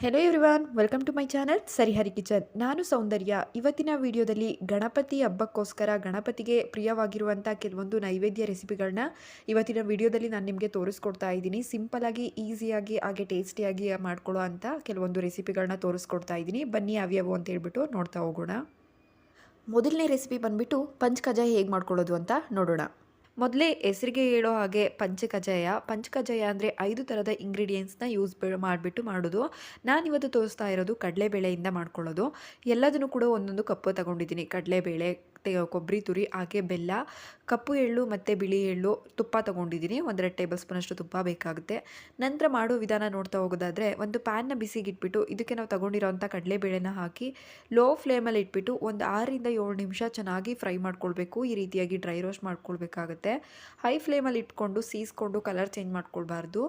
Hello everyone welcome to my channel Sarihari kitchen ನಾನು ಸೌಂದರ್ಯ. ಇವತ್ತಿನ ವಿಡಿಯೋದಲ್ಲಿ ಗಣಪತಿ ಹಬ್ಬಕ್ಕೋಸ್ಕರ ಗಣಪತಿಗೆ ಪ್ರಿಯವಾಗಿರುವಂಥ ಕೆಲವೊಂದು ನೈವೇದ್ಯ ರೆಸಿಪಿಗಳನ್ನ ಇವತ್ತಿನ ವಿಡಿಯೋದಲ್ಲಿ ನಾನು ನಿಮಗೆ ತೋರಿಸ್ಕೊಡ್ತಾ ಇದ್ದೀನಿ. ಸಿಂಪಲಾಗಿ ಈಸಿಯಾಗಿ ಹಾಗೆ ಟೇಸ್ಟಿಯಾಗಿ ಮಾಡ್ಕೊಳ್ಳೋ ಅಂಥ ಕೆಲವೊಂದು ರೆಸಿಪಿಗಳನ್ನ ತೋರಿಸ್ಕೊಡ್ತಾ ಇದ್ದೀನಿ. ಬನ್ನಿ ಅವ್ಯವು ಅಂತ ಹೇಳ್ಬಿಟ್ಟು ನೋಡ್ತಾ ಹೋಗೋಣ. ಮೊದಲನೇ ರೆಸಿಪಿ ಬಂದುಬಿಟ್ಟು ಪಂಚ್ ಕಜಾಯ ಹೇಗೆ ಮಾಡ್ಕೊಳ್ಳೋದು ಅಂತ ನೋಡೋಣ. ಮೊದಲೇ ಹೆಸರಿಗೆ ಹೇಳೋ ಹಾಗೆ ಪಂಚಕಜಾಯ. ಪಂಚಕಜಯ ಅಂದರೆ ಐದು ಥರದ ಇಂಗ್ರೀಡಿಯೆಂಟ್ಸ್ನ ಯೂಸ್ ಮಾಡಿಬಿಟ್ಟು ಮಾಡೋದು. ನಾನು ಇವತ್ತು ತೋರಿಸ್ತಾ ಇರೋದು ಕಡಲೆಬೇಳೆಯಿಂದ ಮಾಡ್ಕೊಳ್ಳೋದು. ಎಲ್ಲದನ್ನು ಕೂಡ ಒಂದೊಂದು ಕಪ್ಪು ತಗೊಂಡಿದ್ದೀನಿ. ಕಡಲೆಬೇಳೆ ಕೊಬ್ಬರಿ ತುರಿ ಹಾಗೆ ಬೆಲ್ಲ, ಕಪ್ಪು ಎಳ್ಳು ಮತ್ತು ಬಿಳಿ ಎಳ್ಳು ತುಪ್ಪ ತೊಗೊಂಡಿದ್ದೀನಿ. ಒಂದೆರಡು ಟೇಬಲ್ ಸ್ಪೂನಷ್ಟು ತುಪ್ಪ ಬೇಕಾಗುತ್ತೆ. ನಂತರ ಮಾಡೋ ವಿಧಾನ ನೋಡ್ತಾ ಹೋಗೋದಾದರೆ ಒಂದು ಪ್ಯಾನ್ನ ಬಿಸಿಗಿಟ್ಬಿಟ್ಟು ಇದಕ್ಕೆ ನಾವು ತಗೊಂಡಿರೋಂಥ ಕಡಲೆಬೇಳೆನ ಹಾಕಿ ಲೋ ಫ್ಲೇಮಲ್ಲಿ ಇಟ್ಬಿಟ್ಟು ಒಂದು ಆರರಿಂದ ಏಳು ನಿಮಿಷ ಚೆನ್ನಾಗಿ ಫ್ರೈ ಮಾಡ್ಕೊಳ್ಬೇಕು. ಈ ರೀತಿಯಾಗಿ ಡ್ರೈ ರೋಸ್ಟ್ ಮಾಡ್ಕೊಳ್ಬೇಕಾಗುತ್ತೆ. ಹೈ ಫ್ಲೇಮಲ್ಲಿ ಇಟ್ಕೊಂಡು ಸೀಸ್ಕೊಂಡು ಕಲರ್ ಚೇಂಜ್ ಮಾಡ್ಕೊಳ್ಬಾರ್ದು.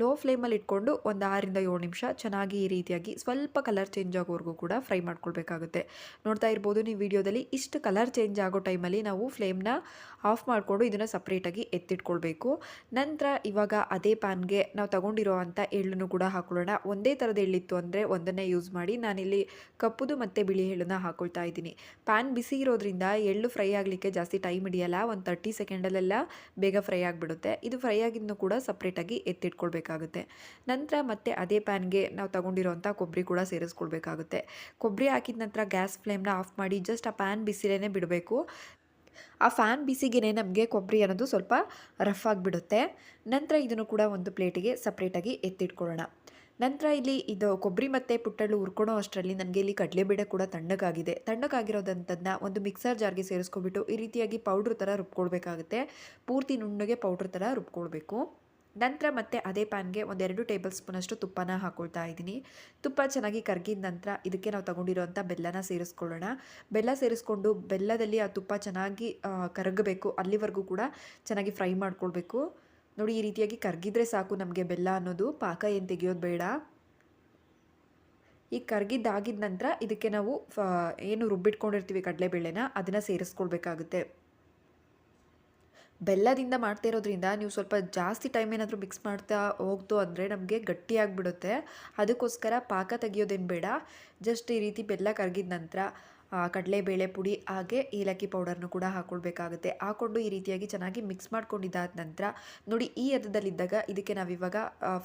ಲೋ ಫ್ಲೇಮಲ್ಲಿ ಇಟ್ಕೊಂಡು ಒಂದು ಆರರಿಂದ ಏಳು ನಿಮಿಷ ಚೆನ್ನಾಗಿ ಈ ರೀತಿಯಾಗಿ ಸ್ವಲ್ಪ ಕಲರ್ ಚೇಂಜ್ ಆಗೋವರೆಗೂ ಕೂಡ ಫ್ರೈ ಮಾಡ್ಕೊಳ್ಬೇಕಾಗುತ್ತೆ. ನೋಡ್ತಾ ಇರ್ಬೋದು ನೀವು ವಿಡಿಯೋದಲ್ಲಿ ಇಷ್ಟು ಕಲರ್ ಚೇಂಜ್ ಆಗೋ ಟೈಮಲ್ಲಿ ನಾವು ಫ್ಲೇಮ್ನ ಆಫ್ ಮಾಡಿಕೊಂಡು ಇದನ್ನು ಸಪ್ರೇಟಾಗಿ ಎತ್ತಿಟ್ಕೊಳ್ಬೇಕು. ನಂತರ ಇವಾಗ ಅದೇ ಪ್ಯಾನ್ಗೆ ನಾವು ತಗೊಂಡಿರೋ ಅಂಥ ಎಳ್ಳನ್ನು ಕೂಡ ಹಾಕೊಳ್ಳೋಣ. ಒಂದೇ ಥರದ ಎಳ್ಳಿತ್ತು ಅಂದರೆ ಒಂದನ್ನೇ ಯೂಸ್ ಮಾಡಿ ನಾನಿಲ್ಲಿ ಕಪ್ಪುದು ಮತ್ತು ಬಿಳಿ ಎಳ್ಳನ್ನು ಹಾಕೊಳ್ತಾ ಇದ್ದೀನಿ. ಪ್ಯಾನ್ ಬಿಸಿ ಇರೋದ್ರಿಂದ ಎಳ್ಳು ಫ್ರೈ ಆಗಲಿಕ್ಕೆ ಜಾಸ್ತಿ ಟೈಮ್ ಹಿಡಿಯಲ್ಲ, ಒಂದು ತರ್ಟಿ ಸೆಕೆಂಡಲ್ಲೆಲ್ಲ ಬೇಗ ಫ್ರೈ ಆಗಿಬಿಡುತ್ತೆ. ಇದು ಫ್ರೈ ಆಗಿದ್ದನ್ನು ಕೂಡ ಸಪ್ರೇಟಾಗಿ ಎತ್ತಿಟ್ಕೊಳ್ಬೇಕಾಗುತ್ತೆ ನಂತರ ಮತ್ತೆ ಅದೇ ಪ್ಯಾನ್ಗೆ ನಾವು ತಗೊಂಡಿರೋಂಥ ಕೊಬ್ಬರಿ ಕೂಡ ಸೇರಿಸ್ಕೊಳ್ಬೇಕಾಗುತ್ತೆ. ಕೊಬ್ಬರಿ ಹಾಕಿದ ನಂತರ ಗ್ಯಾಸ್ ಫ್ಲೇಮ್ನ ಆಫ್ ಮಾಡಿ ಜಸ್ಟ್ ಆ ಪ್ಯಾನ್ ಬಿಸಿಲೇ ಬಿಡಬೇಕು. ಆ ಫ್ಯಾನ್ ಬಿಸಿಗೇನೆ ನಮಗೆ ಕೊಬ್ಬರಿ ಅನ್ನೋದು ಸ್ವಲ್ಪ ರಫ್ ಆಗಿಬಿಡುತ್ತೆ. ನಂತರ ಇದನ್ನು ಕೂಡ ಒಂದು ಪ್ಲೇಟಿಗೆ ಸಪ್ರೇಟಾಗಿ ಎತ್ತಿಟ್ಕೊಳ್ಳೋಣ. ನಂತರ ಇಲ್ಲಿ ಇದು ಕೊಬ್ಬರಿ ಮತ್ತು ಪುಟ್ಟಳು ಹುರ್ಕೊಳೋ ಅಷ್ಟರಲ್ಲಿ ನನಗೆ ಇಲ್ಲಿ ಕಡಲೆಬೇಳೆ ಕೂಡ ತಣ್ಣಗಾಗಿದೆ. ತಣ್ಣಗಾಗಿರೋದಂಥದ್ದನ್ನ ಒಂದು ಮಿಕ್ಸರ್ ಜಾರ್ಗೆ ಸೇರಿಸ್ಕೊಬಿಟ್ಟು ಈ ರೀತಿಯಾಗಿ ಪೌಡ್ರ್ ಥರ ರುಬ್ಕೊಳ್ಬೇಕಾಗುತ್ತೆ. ಪೂರ್ತಿ ನುಣ್ಣಗೆ ಪೌಡ್ರ್ ಥರ ರುಬ್ಕೊಳ್ಬೇಕು. ನಂತರ ಮತ್ತೆ ಅದೇ ಪ್ಯಾನ್ಗೆ ಒಂದೆರಡು ಟೇಬಲ್ ಸ್ಪೂನಷ್ಟು ತುಪ್ಪನ ಹಾಕೊಳ್ತಾ ಇದ್ದೀನಿ. ತುಪ್ಪ ಚೆನ್ನಾಗಿ ಕರಗಿದ ನಂತರ ಇದಕ್ಕೆ ನಾವು ತೊಗೊಂಡಿರೋಂಥ ಬೆಲ್ಲನ ಸೇರಿಸ್ಕೊಳ್ಳೋಣ. ಬೆಲ್ಲ ಸೇರಿಸ್ಕೊಂಡು ಬೆಲ್ಲದಲ್ಲಿ ಆ ತುಪ್ಪ ಚೆನ್ನಾಗಿ ಕರಗಬೇಕು. ಅಲ್ಲಿವರೆಗೂ ಕೂಡ ಚೆನ್ನಾಗಿ ಫ್ರೈ ಮಾಡ್ಕೊಳ್ಬೇಕು. ನೋಡಿ, ಈ ರೀತಿಯಾಗಿ ಕರಗಿದ್ರೆ ಸಾಕು ನಮಗೆ ಬೆಲ್ಲ ಅನ್ನೋದು. ಪಾಕ ಏನು ತೆಗೆಯೋದು ಬೇಡ. ಈ ಕರಗಿದ್ದಾಗಿದ ನಂತರ ಇದಕ್ಕೆ ನಾವು ಏನು ರುಬ್ಬಿಟ್ಕೊಂಡಿರ್ತೀವಿ ಕಡಲೆಬೇಳೆನ, ಅದನ್ನು ಸೇರಿಸ್ಕೊಳ್ಬೇಕಾಗುತ್ತೆ. ಬೆಲ್ಲದಿಂದ ಮಾಡ್ತಾ ಇರೋದ್ರಿಂದ ನೀವು ಸ್ವಲ್ಪ ಜಾಸ್ತಿ ಟೈಮ್ ಏನಾದರೂ ಮಿಕ್ಸ್ ಮಾಡ್ತಾ ಹೋಗ್ತು ಅಂದರೆ ನಮಗೆ ಗಟ್ಟಿಯಾಗಿಬಿಡುತ್ತೆ ಅದಕ್ಕೋಸ್ಕರ ಪಾಕ ತೆಗಿಯೋದೇನು ಬೇಡ. ಜಸ್ಟ್ ಈ ರೀತಿ ಬೆಲ್ಲ ಕರಗಿದ ನಂತರ ಕಡಲೆಬೇಳೆ ಪುಡಿ, ಹಾಗೆ ಏಲಕ್ಕಿ ಪೌಡರ್ನು ಕೂಡ ಹಾಕ್ಕೊಳ್ಬೇಕಾಗುತ್ತೆ ಹಾಕ್ಕೊಂಡು ಈ ರೀತಿಯಾಗಿ ಚೆನ್ನಾಗಿ ಮಿಕ್ಸ್ ಮಾಡ್ಕೊಂಡಿದ್ದಾದ ನಂತರ, ನೋಡಿ ಈ ಹದದಲ್ಲಿದ್ದಾಗ ಇದಕ್ಕೆ ನಾವಿವಾಗ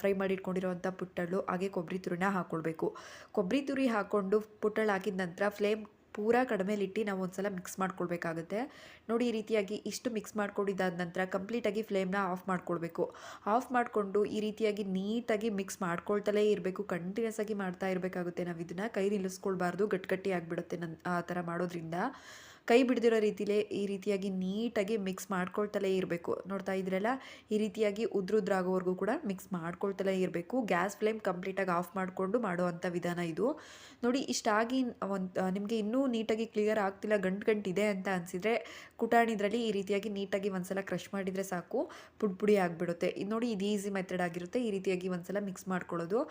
ಫ್ರೈ ಮಾಡಿ ಪುಟ್ಟಳ್ಳು ಪುಟ್ಟಳು ಹಾಗೆ ಕೊಬ್ಬರಿ ತುರಿನ ಹಾಕ್ಕೊಳ್ಬೇಕು ಕೊಬ್ಬರಿ ತುರಿ ಹಾಕ್ಕೊಂಡು ಪುಟ್ಟಳ್ಳು ಹಾಕಿದ ನಂತರ ಫ್ಲೇಮ್ ಪೂರಾ ಕಡಿಮೆಲಿಟ್ಟು ನಾವು ಒಂದ್ಸಲ ಮಿಕ್ಸ್ ಮಾಡ್ಕೊಳ್ಬೇಕಾಗುತ್ತೆ. ನೋಡಿ, ಈ ರೀತಿಯಾಗಿ ಇಷ್ಟು ಮಿಕ್ಸ್ ಮಾಡ್ಕೊಂಡಿದ್ದಾದ ನಂತರ ಕಂಪ್ಲೀಟಾಗಿ ಫ್ಲೇಮ್ನ ಆಫ್ ಮಾಡ್ಕೊಳ್ಬೇಕು. ಆಫ್ ಮಾಡಿಕೊಂಡು ಈ ರೀತಿಯಾಗಿ ನೀಟಾಗಿ ಮಿಕ್ಸ್ ಮಾಡ್ಕೊಳ್ತಲೇ ಇರಬೇಕು. ಕಂಟಿನ್ಯೂಸ್ ಆಗಿ ಮಾಡ್ತಾ ಇರಬೇಕಾಗುತ್ತೆ. ನಾವು ಇದನ್ನು ಕೈ ನಿಲ್ಲಿಸ್ಕೊಳ್ಬಾರ್ದು. ಗಟ್ಟಿ ಆಗಿಬಿಡುತ್ತೆ ನನ್ನ ಆ ಥರ ಮಾಡೋದ್ರಿಂದ. ಕೈ ಬಿಡದಿರೋ ರೀತಿಲೇ ಈ ರೀತಿಯಾಗಿ ನೀಟಾಗಿ ಮಿಕ್ಸ್ ಮಾಡ್ಕೊಳ್ತಲೇ ಇರಬೇಕು. ನೋಡ್ತಾ ಇದ್ರಲ್ಲ, ಈ ರೀತಿಯಾಗಿ ಉದ್ರುದ್ರಾಗೋವರೆಗೂ ಕೂಡ ಮಿಕ್ಸ್ ಮಾಡ್ಕೊಳ್ತಲೇ ಇರಬೇಕು. ಗ್ಯಾಸ್ ಫ್ಲೇಮ್ ಕಂಪ್ಲೀಟಾಗಿ ಆಫ್ ಮಾಡಿಕೊಂಡು ಮಾಡುವಂಥ ವಿಧಾನ ಇದು. ನೋಡಿ, ಇಷ್ಟಾಗಿ ಒಂದು ನಿಮಗೆ ಇನ್ನೂ ನೀಟಾಗಿ ಕ್ಲಿಯರ್ ಆಗ್ತಿಲ್ಲ, ಗಂಟು ಗಂಟು ಇದೆ ಅಂತ ಅನಿಸಿದರೆ ಕುಟಾಣಿದ್ರಲ್ಲಿ ಈ ರೀತಿಯಾಗಿ ನೀಟಾಗಿ ಒಂದ್ಸಲ ಕ್ರಷ್ ಮಾಡಿದರೆ ಸಾಕು, ಪುಡಿ ಪುಡಿ ಆಗಿಬಿಡುತ್ತೆ. ಇದು ನೋಡಿ, ಇದು ಈಸಿ ಮೆಥಡ್ ಆಗಿರುತ್ತೆ, ಈ ರೀತಿಯಾಗಿ ಒಂದ್ಸಲ ಮಿಕ್ಸ್ ಮಾಡ್ಕೊಳ್ಳೋದು.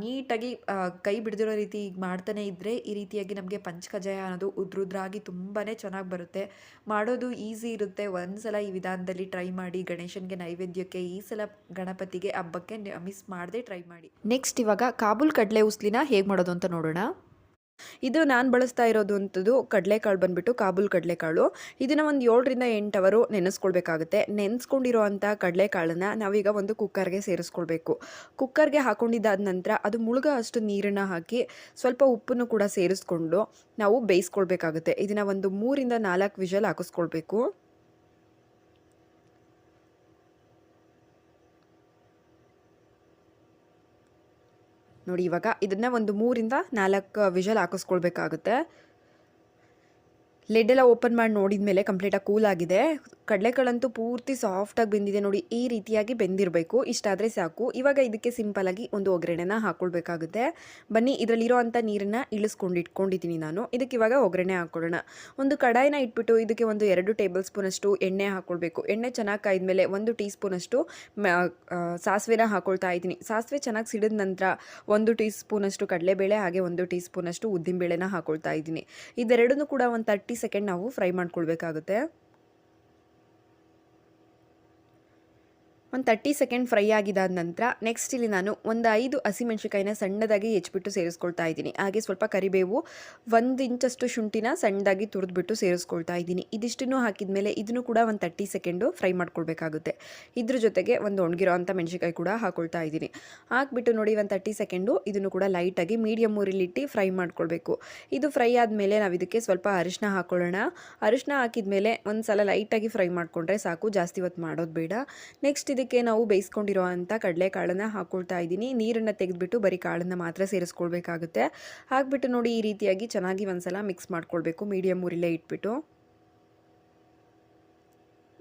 ನೀಟಾಗಿ ಕೈ ಬಿಡದಿರೋ ರೀತಿ ಈಗ ಮಾಡ್ತಾನೆ ಇದ್ದರೆ ಈ ರೀತಿಯಾಗಿ ನಮಗೆ ಪಂಚಕಜಾಯ ಅನ್ನೋದು ಉದ್ರುದ್ರಾಗಿ ತುಂಬಾ ಚೆನ್ನಾಗಿ ಬರುತ್ತೆ. ಮಾಡೋದು ಈಸಿ ಇರುತ್ತೆ. ಒಂದು ಸಲ ಈ ವಿಧಾನದಲ್ಲಿ ಟ್ರೈ ಮಾಡಿ, ಗಣೇಶನಿಗೆ ನೈವೇದ್ಯಕ್ಕೆ ಈ ಸಲ ಗಣಪತಿಗೆ ಹಬ್ಬಕ್ಕೆ ಮಿಸ್ ಮಾಡದೆ ಟ್ರೈ ಮಾಡಿ. ನೆಕ್ಸ್ಟ್ ಇವಾಗ ಕಾಬೂಲ್ ಕಡಲೆ ಉಸ್ಲಿನ ಹೇಗೆ ಮಾಡೋದು ಅಂತ ನೋಡೋಣ. ಇದು ನಾನು ಬಳಸ್ತಾ ಇರೋದು ಅಂಥದ್ದು ಕಡಲೆಕಾಳು ಬಂದುಬಿಟ್ಟು ಕಾಬೂಲ್ ಕಡಲೆಕಾಳು. ಇದನ್ನು ಒಂದು ಏಳರಿಂದ ಎಂಟು ಅವರು ನೆನೆಸ್ಕೊಳ್ಬೇಕಾಗುತ್ತೆ. ನೆನೆಸ್ಕೊಂಡಿರೋ ಅಂಥ ಕಡಲೆಕಾಳನ್ನು ನಾವೀಗ ಒಂದು ಕುಕ್ಕರ್ಗೆ ಸೇರಿಸ್ಕೊಳ್ಬೇಕು. ಕುಕ್ಕರ್ಗೆ ಹಾಕೊಂಡಿದ್ದಾದ ನಂತರ ಅದು ಮುಳುಗ ಅಷ್ಟು ನೀರನ್ನು ಹಾಕಿ ಸ್ವಲ್ಪ ಉಪ್ಪನ್ನು ಕೂಡ ಸೇರಿಸ್ಕೊಂಡು ನಾವು ಬೇಯಿಸ್ಕೊಳ್ಬೇಕಾಗುತ್ತೆ. ಇದನ್ನು ಒಂದು ಮೂರಿಂದ ನಾಲ್ಕು ವಿಷಲ್ ಹಾಕಿಸ್ಕೊಳ್ಬೇಕು. ನೋಡಿ, ಇವಾಗ ಇದನ್ನು ಒಂದು ಮೂರಿಂದ ನಾಲ್ಕು ವಿಷಲ್ ಹಾಕಿಸ್ಕೊಳ್ಬೇಕಾಗುತ್ತೆ. ಎಲ್ಲ ಓಪನ್ ಮಾಡಿ ನೋಡಿದ ಮೇಲೆ ಕಂಪ್ಲೀಟಾಗಿ ಕೂಲ್ ಆಗಿದೆ. ಕಡಲೆಕಾಳಂತೂ ಪೂರ್ತಿ ಸಾಫ್ಟಾಗಿ ಬೆಂದಿದೆ ನೋಡಿ, ಈ ರೀತಿಯಾಗಿ ಬೆಂದಿರಬೇಕು. ಇಷ್ಟಾದರೆ ಸಾಕು. ಇವಾಗ ಇದಕ್ಕೆ ಸಿಂಪಲಾಗಿ ಒಂದು ಒಗ್ಗರಣೆನ ಹಾಕ್ಕೊಳ್ಬೇಕಾಗುತ್ತೆ ಬನ್ನಿ ಇದರಲ್ಲಿರೋ ಅಂಥ ನೀರನ್ನು ಇಳಿಸ್ಕೊಂಡು ಇಟ್ಕೊಂಡಿದ್ದೀನಿ ನಾನು. ಇದಕ್ಕೆ ಇವಾಗ ಒಗ್ಗರಣೆ ಹಾಕ್ಕೊಳ್ಳೋಣ ಒಂದು ಕಡಾಯಿನ ಇಟ್ಬಿಟ್ಟು ಇದಕ್ಕೆ ಒಂದು ಎರಡು ಟೇಬಲ್ ಸ್ಪೂನಷ್ಟು ಎಣ್ಣೆ ಹಾಕ್ಕೊಳ್ಬೇಕು ಎಣ್ಣೆ ಚೆನ್ನಾಗಿ ಕಾಯ್ದಮೇಲೆ ಒಂದು ಟೀ ಸ್ಪೂನಷ್ಟು ಸಾಸಿವೆನ ಹಾಕ್ಕೊಳ್ತಾ ಇದ್ದೀನಿ. ಸಾಸಿವೆ ಚೆನ್ನಾಗಿ ಸಿಡಿದ ನಂತರ ಒಂದು ಟೀ ಸ್ಪೂನಷ್ಟು ಕಡಲೆಬೇಳೆ, ಹಾಗೆ ಒಂದು ಟೀ ಸ್ಪೂನಷ್ಟು ಉದ್ದಿನಬೇಳೆನ ಹಾಕ್ಕೊಳ್ತಾ ಇದ್ದೀನಿ. ಇದೆರಡನ್ನೂ ಕೂಡ ಒಂದು ತರ್ಟಿ ಸೆಕೆಂಡ್ ನಾವು ಫ್ರೈ ಮಾಡ್ಕೊಳ್ಬೇಕಾಗುತ್ತೆ. ಒಂದು ತರ್ಟಿ ಸೆಕೆಂಡ್ ಫ್ರೈ ಆಗಿದಾದ ನಂತರ ನೆಕ್ಸ್ಟ್ ಇಲ್ಲಿ ನಾನು ಒಂದು ಐದು ಹಸಿಮೆಣ್ಸಿಕಾಯಿನ ಸಣ್ಣದಾಗಿ ಹೆಚ್ಚಿಬಿಟ್ಟು ಸೇರಿಸ್ಕೊಳ್ತಾ ಇದ್ದೀನಿ. ಹಾಗೆ ಸ್ವಲ್ಪ ಕರಿಬೇವು ಒಂದು ಇಂಚಷ್ಟು ಶುಂಠಿನ ಸಣ್ಣದಾಗಿ ತುರಿದ್ಬಿಟ್ಟು ಸೇರಿಸ್ಕೊಳ್ತಾ ಇದ್ದೀನಿ. ಇದಿಷ್ಟನ್ನು ಹಾಕಿದ ಮೇಲೆ ಇದನ್ನು ಕೂಡ ಒಂದು ತರ್ಟಿ ಸೆಕೆಂಡು ಫ್ರೈ ಮಾಡ್ಕೊಳ್ಬೇಕಾಗುತ್ತೆ. ಇದ್ರ ಜೊತೆಗೆ ಒಂದು ಒಣಗಿರೋ ಅಂಥ ಮೆಣಸಿಕಾಯಿ ಕೂಡ ಹಾಕೊಳ್ತಾ ಇದ್ದೀನಿ. ಹಾಕ್ಬಿಟ್ಟು ನೋಡಿ ಒಂದು ತರ್ಟಿ ಸೆಕೆಂಡು ಇದನ್ನು ಕೂಡ ಲೈಟಾಗಿ ಮೀಡಿಯಮ್ ಊರಿಲಿಟ್ಟು ಫ್ರೈ ಮಾಡ್ಕೊಳ್ಬೇಕು. ಇದು ಫ್ರೈ ಆದಮೇಲೆ ನಾವು ಇದಕ್ಕೆ ಸ್ವಲ್ಪ ಅರಿಶಿನ ಹಾಕೊಳ್ಳೋಣ. ಅರಿಶಿನ ಹಾಕಿದ ಮೇಲೆ ಒಂದು ಸಲ ಲೈಟಾಗಿ ಫ್ರೈ ಮಾಡಿಕೊಂಡ್ರೆ ಸಾಕು. ಜಾಸ್ತಿ ಹೊತ್ತು ಮಾಡೋದು ಬೇಡ. ನೆಕ್ಸ್ಟ್ ಇದಕ್ಕೆ ನಾವು ಬೇಯಿಸ್ಕೊಂಡಿರೋ ಅಂಥ ಕಡಲೆಕಾಳನ್ನು ಹಾಕ್ಕೊಳ್ತಾ ಇದ್ದೀನಿ. ನೀರನ್ನು ತೆಗೆದುಬಿಟ್ಟು ಬರೀ ಕಾಳನ್ನು ಮಾತ್ರ ಸೇರಿಸ್ಕೊಳ್ಬೇಕಾಗುತ್ತೆ. ಹಾಕ್ಬಿಟ್ಟು ನೋಡಿ ಈ ರೀತಿಯಾಗಿ ಚೆನ್ನಾಗಿ ಒಂದ್ಸಲ ಮಿಕ್ಸ್ ಮಾಡ್ಕೊಳ್ಬೇಕು. ಮೀಡಿಯಮ್ ಉರಿಲೇ ಇಟ್ಬಿಟ್ಟು.